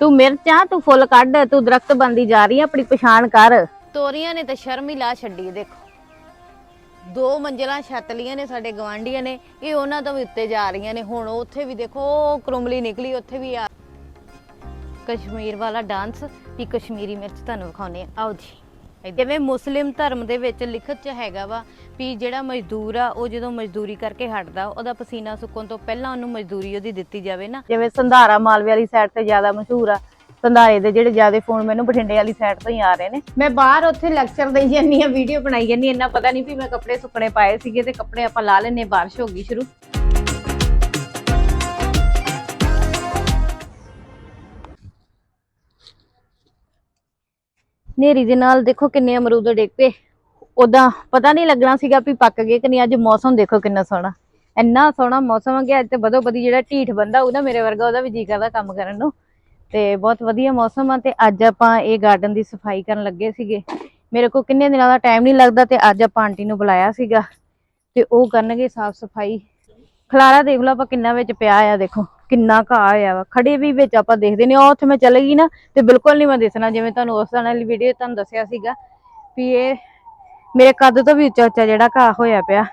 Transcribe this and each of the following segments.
ਤੂੰ ਮਿਰਚਾਂ, ਤੂੰ ਫੁੱਲ ਕੱਢ, ਤੂੰ ਦਰਖਤ ਬੰਦੀ ਜਾ ਰਹੀ ਆ, ਆਪਣੀ ਪਛਾਣ ਕਰ। ਤੋਰੀਆਂ ਨੇ ਤਾਂ ਸ਼ਰਮ ਹੀ ਲਾ ਛੱਡੀ ਦੇਖੋ। ਦੋ ਮੰਜ਼ਲਾਂ ਛੱਤ ਲੀਆਂ ਨੇ ਸਾਡੇ ਗਵਾਂਢੀਆਂ ਨੇ, ਇਹ ਉਹਨਾਂ ਤੋਂ ਵੀ ਉੱਤੇ ਜਾ ਰਹੀਆਂ ਨੇ। ਹੁਣ ਉੱਥੇ ਵੀ ਦੇਖੋ, ਉਹ ਕਰੁੰਬਲੀ ਨਿਕਲੀ, ਉੱਥੇ ਵੀ ਆ। ਕਸ਼ਮੀਰ ਵਾਲਾ ਡਾਂਸ, ਵੀ ਕਸ਼ਮੀਰੀ ਮਿਰਚ ਤੁਹਾਨੂੰ ਵਿਖਾਉਨੇ ਆ। ਆਓ ਜੀ। ਜਿਵੇਂ ਮੁਸਲਿਮ ਧਰਮ ਦੇ ਵਿੱਚ ਲਿਖਤ ਚ ਹੈਗਾ ਵਾ ਵੀ ਜਿਹੜਾ ਮਜ਼ਦੂਰ ਆ ਉਹ ਜਦੋਂ ਮਜ਼ਦੂਰੀ ਕਰਕੇ ਹਟਦਾ ਉਹਦਾ ਪਸੀਨਾ ਸੁੱਕਣ ਤੋਂ ਪਹਿਲਾਂ ਉਹਨੂੰ ਮਜ਼ਦੂਰੀ ਉਹਦੀ ਦਿੱਤੀ ਜਾਵੇ ਨਾ। ਜਿਵੇਂ ਸੰਧਾਰਾ ਮਾਲਵੇ ਵਾਲੀ ਸਾਈਡ ਤੇ ਜ਼ਿਆਦਾ ਮਸ਼ਹੂਰ ਆ ਸੰਧਾਰੇ ਦੇ ਜਿਹੜੇ ਜ਼ਿਆਦਾ ਫੋਨ ਮੈਨੂੰ ਬਠਿੰਡੇ ਵਾਲੀ ਸਾਈਡ ਤੋਂ ਹੀ ਆ ਰਹੇ ਨੇ। ਮੈਂ ਬਾਹਰ ਉੱਥੇ ਲੈਕਚਰ ਦੇਈ ਜਾਂਦੀ ਆ ਵੀਡੀਓ ਬਣਾਈ ਜਾਂਦੀ ਇੰਨਾ ਪਤਾ ਨਹੀਂ ਵੀ ਮੈਂ ਕੱਪੜੇ ਸੁੱਕਣੇ ਪਾਏ ਸੀਗੇ ਤੇ ਕੱਪੜੇ ਆਪਾਂ ਲਾ ਲੈਨੇ ਬਾਰਿਸ਼ ਹੋ ਗਈ ਸ਼ੁਰੂ। ਨੇਰੀ ਦੇ ਨਾਲ ਦੇਖੋ ਕਿੰਨੇ ਅਮਰੂਦ ਡਿੱਗ ਪਏ। ਉਦਾਂ ਪਤਾ ਨਹੀਂ ਲੱਗਣਾ ਸੀਗਾ ਵੀ ਪੱਕ ਗਏ ਕਿ ਨਹੀਂ, ਅੱਜ ਮੌਸਮ ਦੇਖੋ ਕਿੰਨਾ ਸੋਹਣਾ। ਇੰਨਾ ਸੋਹਣਾ ਮੌਸਮ ਆ ਕਿ ਅੱਜ ਤੇ ਬਦੋ ਬਦੀ ਜਿਹੜਾ ਢੀਠ ਬੰਦਾ ਉਹਦਾ ਮੇਰੇ ਵਰਗਾ, ਉਹਦਾ ਵੀ ਜੀ ਕਰਦਾ ਕੰਮ ਕਰਨ ਨੂੰ। ਤੇ ਬਹੁਤ ਵਧੀਆ ਮੌਸਮ ਆ ਤੇ ਅੱਜ ਆਪਾਂ ਇਹ ਗਾਰਡਨ ਦੀ ਸਫ਼ਾਈ ਕਰਨ ਲੱਗੇ ਸੀਗੇ। ਮੇਰੇ ਕੋਲ ਕਿੰਨੇ ਦਿਨਾਂ ਦਾ ਟਾਈਮ ਨਹੀਂ ਲੱਗਦਾ ਤੇ ਅੱਜ ਆਪਾਂ ਆਂਟੀ ਨੂੰ ਬੁਲਾਇਆ ਸੀਗਾ। ਤੇ ਉਹ ਕਰਨਗੇ ਸਾਫ਼ ਸਫ਼ਾਈ। ਖਲਾਰਾ ਦੇਖ ਲਓ ਆਪਾਂ ਕਿੰਨਾ ਵਿੱਚ ਪਿਆ ਆ, ਦੇਖੋ। ਕਿੰਨਾ ਘਾਹ ਆਇਆ ਵਾ। ਖੜੇ ਵੀ ਵਿੱਚ ਆਪਾਂ ਦੇਖਦੇ ਨੇ, ਉਹ ਉੱਥੇ ਮੈਂ ਚਲੇ ਗਈ ਨਾ ਤੇ ਬਿਲਕੁਲ ਨਹੀਂ ਮੈਂ ਦਿਸਣਾ, ਜਿਵੇਂ ਤੁਹਾਨੂੰ ਉਸ ਦਿਨ ਵੀਡੀਓ ਤੁਹਾਨੂੰ ਦੱਸਿਆ ਸੀਗਾ ਵੀ ਇਹ ਮੇਰੇ ਕੱਦ ਤੋਂ ਵੀ ਉੱਚਾ ਉੱਚਾ ਜਿਹੜਾ ਘਾਹ ਹੋਇਆ ਪਿਆ।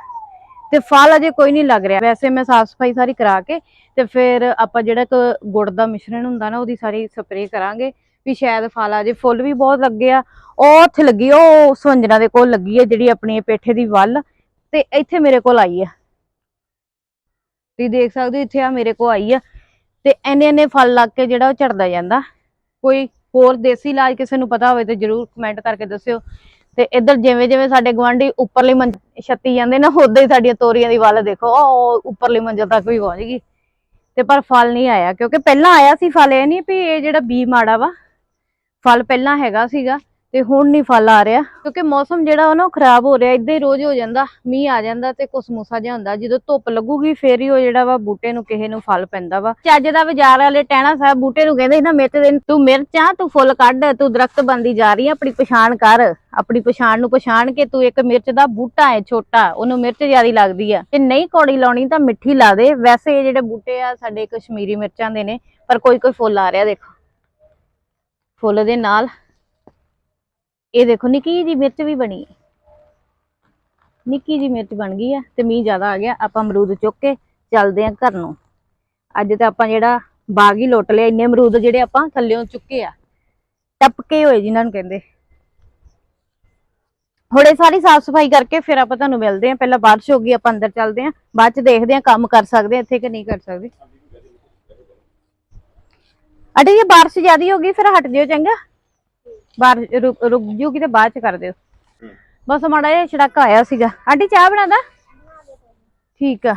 ਤੇ ਫਲ ਅਜੇ ਕੋਈ ਨਹੀਂ ਲੱਗ ਰਿਹਾ। ਵੈਸੇ ਮੈਂ ਸਾਫ਼ ਸਫ਼ਾਈ ਸਾਰੀ ਕਰਾ ਕੇ ਤੇ ਫਿਰ ਆਪਾਂ ਜਿਹੜਾ ਇੱਕ ਗੁੜ ਦਾ ਮਿਸ਼ਰਣ ਹੁੰਦਾ ਨਾ, ਉਹਦੀ ਸਾਰੀ ਸਪਰੇਅ ਕਰਾਂਗੇ ਵੀ ਸ਼ਾਇਦ ਫਲ ਆ ਜੇ। ਫੁੱਲ ਵੀ ਬਹੁਤ ਲੱਗੇ ਆ। ਉਹ ਉੱਥੇ ਲੱਗੀ, ਉਹ ਸੁੰਜਣਾ ਦੇ ਕੋਲ ਲੱਗੀ ਆ, ਜਿਹੜੀ ਆਪਣੀ ਪੇਠੇ ਦੀ ਵੱਲ। ਤੇ ਇੱਥੇ ਮੇਰੇ ਕੋਲ ਆਈ ਆ। ਤੁਸੀਂ ਦੇਖ ਸਕਦੇ ਹੋ, ਇੱਥੇ ਆ ਮੇਰੇ ਕੋਲ ਆਈ ਆ ਤੇ ਇੰਨੇ ਇੰਨੇ ਫਲ ਲੱਗ ਕੇ ਜਿਹੜਾ ਉਹ ਝੜਦਾ ਜਾਂਦਾ। ਕੋਈ ਹੋਰ ਦੇਸੀ ਇਲਾਜ ਕਿਸੇ ਨੂੰ ਪਤਾ ਹੋਵੇ ਤੇ ਜਰੂਰ ਕਮੈਂਟ ਕਰਕੇ ਦੱਸਿਓ। ਤੇ ਇੱਧਰ ਜਿਵੇਂ ਜਿਵੇਂ ਸਾਡੇ ਗਵਾਂਢੀ ਉੱਪਰਲੀ ਮੰਜ ਛੱਤੀ ਜਾਂਦੇ ਨਾ, ਉਦਾਂ ਹੀ ਸਾਡੀਆਂ ਤੋਰੀਆਂ ਦੀ ਵੱਲ ਦੇਖੋ, ਉਹ ਉੱਪਰਲੀ ਮੰਜ਼ਿਲ ਤੱਕ ਵੀ ਪਹੁੰਚ ਗਈ। ਤੇ ਪਰ ਫਲ ਨਹੀਂ ਆਇਆ, ਕਿਉਂਕਿ ਪਹਿਲਾਂ ਆਇਆ ਸੀ ਫਲ, ਇਹ ਨਹੀਂ ਵੀ ਇਹ ਜਿਹੜਾ ਬੀ ਮਾੜਾ ਵਾ, ਫਲ ਪਹਿਲਾਂ ਹੈਗਾ ਸੀਗਾ। ਤੇ ਹੁਣ ਨਹੀਂ ਫਲ ਆ ਰਿਹਾ, ਕਿਉਂਕਿ ਮੌਸਮ ਜਿਹੜਾ ਉਹ ਨਾ ਖਰਾਬ ਹੋ ਰਿਹਾ, ਇਦਾਂ ਹੀ ਰੋਜ਼ ਹੋ ਜਾਂਦਾ, ਮੀਂਹ ਆ ਜਾਂਦਾ ਤੇ ਕੁਸਮੂਸਾ ਜਿਹਾ ਹੁੰਦਾ, ਜਦੋਂ ਧੁੱਪ ਲੱਗੂਗੀ ਫੇਰ ਹੀ ਉਹ ਜਿਹੜਾ ਵਾ ਬੂਟੇ ਨੂੰ ਕਿਸੇ ਨੂੰ ਫਲ ਪੈਂਦਾ ਵਾ। ਚੱਜ ਦਾ ਬਾਜ਼ਾਰ ਵਾਲੇ ਟਹਿਣਾ ਸਾਹਿਬ ਬੂਟੇ ਨੂੰ ਕਹਿੰਦੇ ਨਾ, ਮਿੱਤ ਦੇ ਤੂੰ ਮਿਰਚਾਂ ਤੂੰ ਫੁੱਲ ਕੱਢ, ਤੂੰ ਦਰਖਤ ਬੰਦੀ ਜਾ ਰਹੀ ਆ, ਆਪਣੀ ਪਛਾਣ ਕਰ, ਆਪਣੀ ਪਛਾਣ ਨੂੰ ਪਛਾਣ ਕੇ ਤੂੰ ਇੱਕ ਮਿਰਚ ਦਾ ਬੂਟਾ ਹੈ ਛੋਟਾ, ਉਹਨੂੰ ਮਿਰਚ ਜ਼ਿਆਦੀ ਲੱਗਦੀ ਆ। ਤੇ ਨਹੀਂ ਕੌੜੀ ਲਾਉਣੀ ਤਾਂ ਮਿੱਠੀ ਲਾ ਦੇ। ਵੈਸੇ ਇਹ ਜਿਹੜੇ ਬੂਟੇ ਆ, ਸਾਡੇ ਕਸ਼ਮੀਰੀ ਮਿਰਚਾਂ ਦੇ ਨੇ, ਪਰ ਕੋਈ ਕੋਈ ਫੁੱਲ ਆ ਰਿਹਾ, ਦੇਖੋ। ਫੁੱਲ ਦੇ ਨਾਲ ਇਹ ਦੇਖੋ, ਨਿੱਕੀ ਜੀ ਮਿਰਚ ਵੀ ਬਣੀ। ਹੈ ਨਿੱਕੀ ਜੀ ਮਿਰਚ ਬਣ ਗਈ ਆ ਤੇ ਮੀਂਹ ਜ਼ਿਆਦਾ ਆ ਗਿਆ। ਆਪਾਂ ਅਮਰੂਦ ਚੁੱਕ ਕੇ ਚੱਲਦੇ ਆਂ ਘਰ ਨੂੰ। ਅੱਜ ਤਾਂ ਆਪਾਂ ਜਿਹੜਾ ਬਾਗ ਹੀ ਲੁੱਟ ਲਿਆ। ਇੰਨੇ ਅਮਰੂਦ ਜਿਹੜੇ ਆਪਾਂ ਥੱਲਿਓਂ ਚੁੱਕੇ ਆ। ਟਪਕੇ ਹੋਏ ਜਿਨ੍ਹਾਂ ਨੂੰ ਕਹਿੰਦੇ। ਹੁਣ ਸਾਰੀ ਸਾਫ਼ ਸਫ਼ਾਈ ਕਰਕੇ ਫਿਰ ਆਪਾਂ ਤੁਹਾਨੂੰ ਮਿਲਦੇ ਆਂ। ਪਹਿਲਾਂ ਬਾਰਿਸ਼ ਹੋ ਗਈ, ਆਪਾਂ ਅੰਦਰ ਚੱਲਦੇ ਆਂ। ਬਾਅਦ ਚ ਦੇਖਦੇ ਆਂ ਕੰਮ ਕਰ ਸਕਦੇ ਆਂ, ਇੱਥੇ ਕਿ ਨਹੀਂ ਕਰ ਸਕਦੇ। ਅਟੇ ਜੇ, ਬਾਰਿਸ਼ ਜ਼ਿਆਦੀ ਹੋ ਗਈ, ਫਿਰ ਹਟ ਜਿਓ ਚੰਗਾ। ਬਾਹਰ ਰੁਕ ਰੁਕ ਕਿਤੇ ਬਾਅਦ ਚ ਕਰ ਦਿਓ ਬਸ ਮਾੜਾ ਜਿਹਾ ਛੜਾਕਾ ਆਇਆ ਸੀਗਾ। ਆਂਟੀ ਚਾਹ ਬਣਾਦਾ ਠੀਕ ਆ।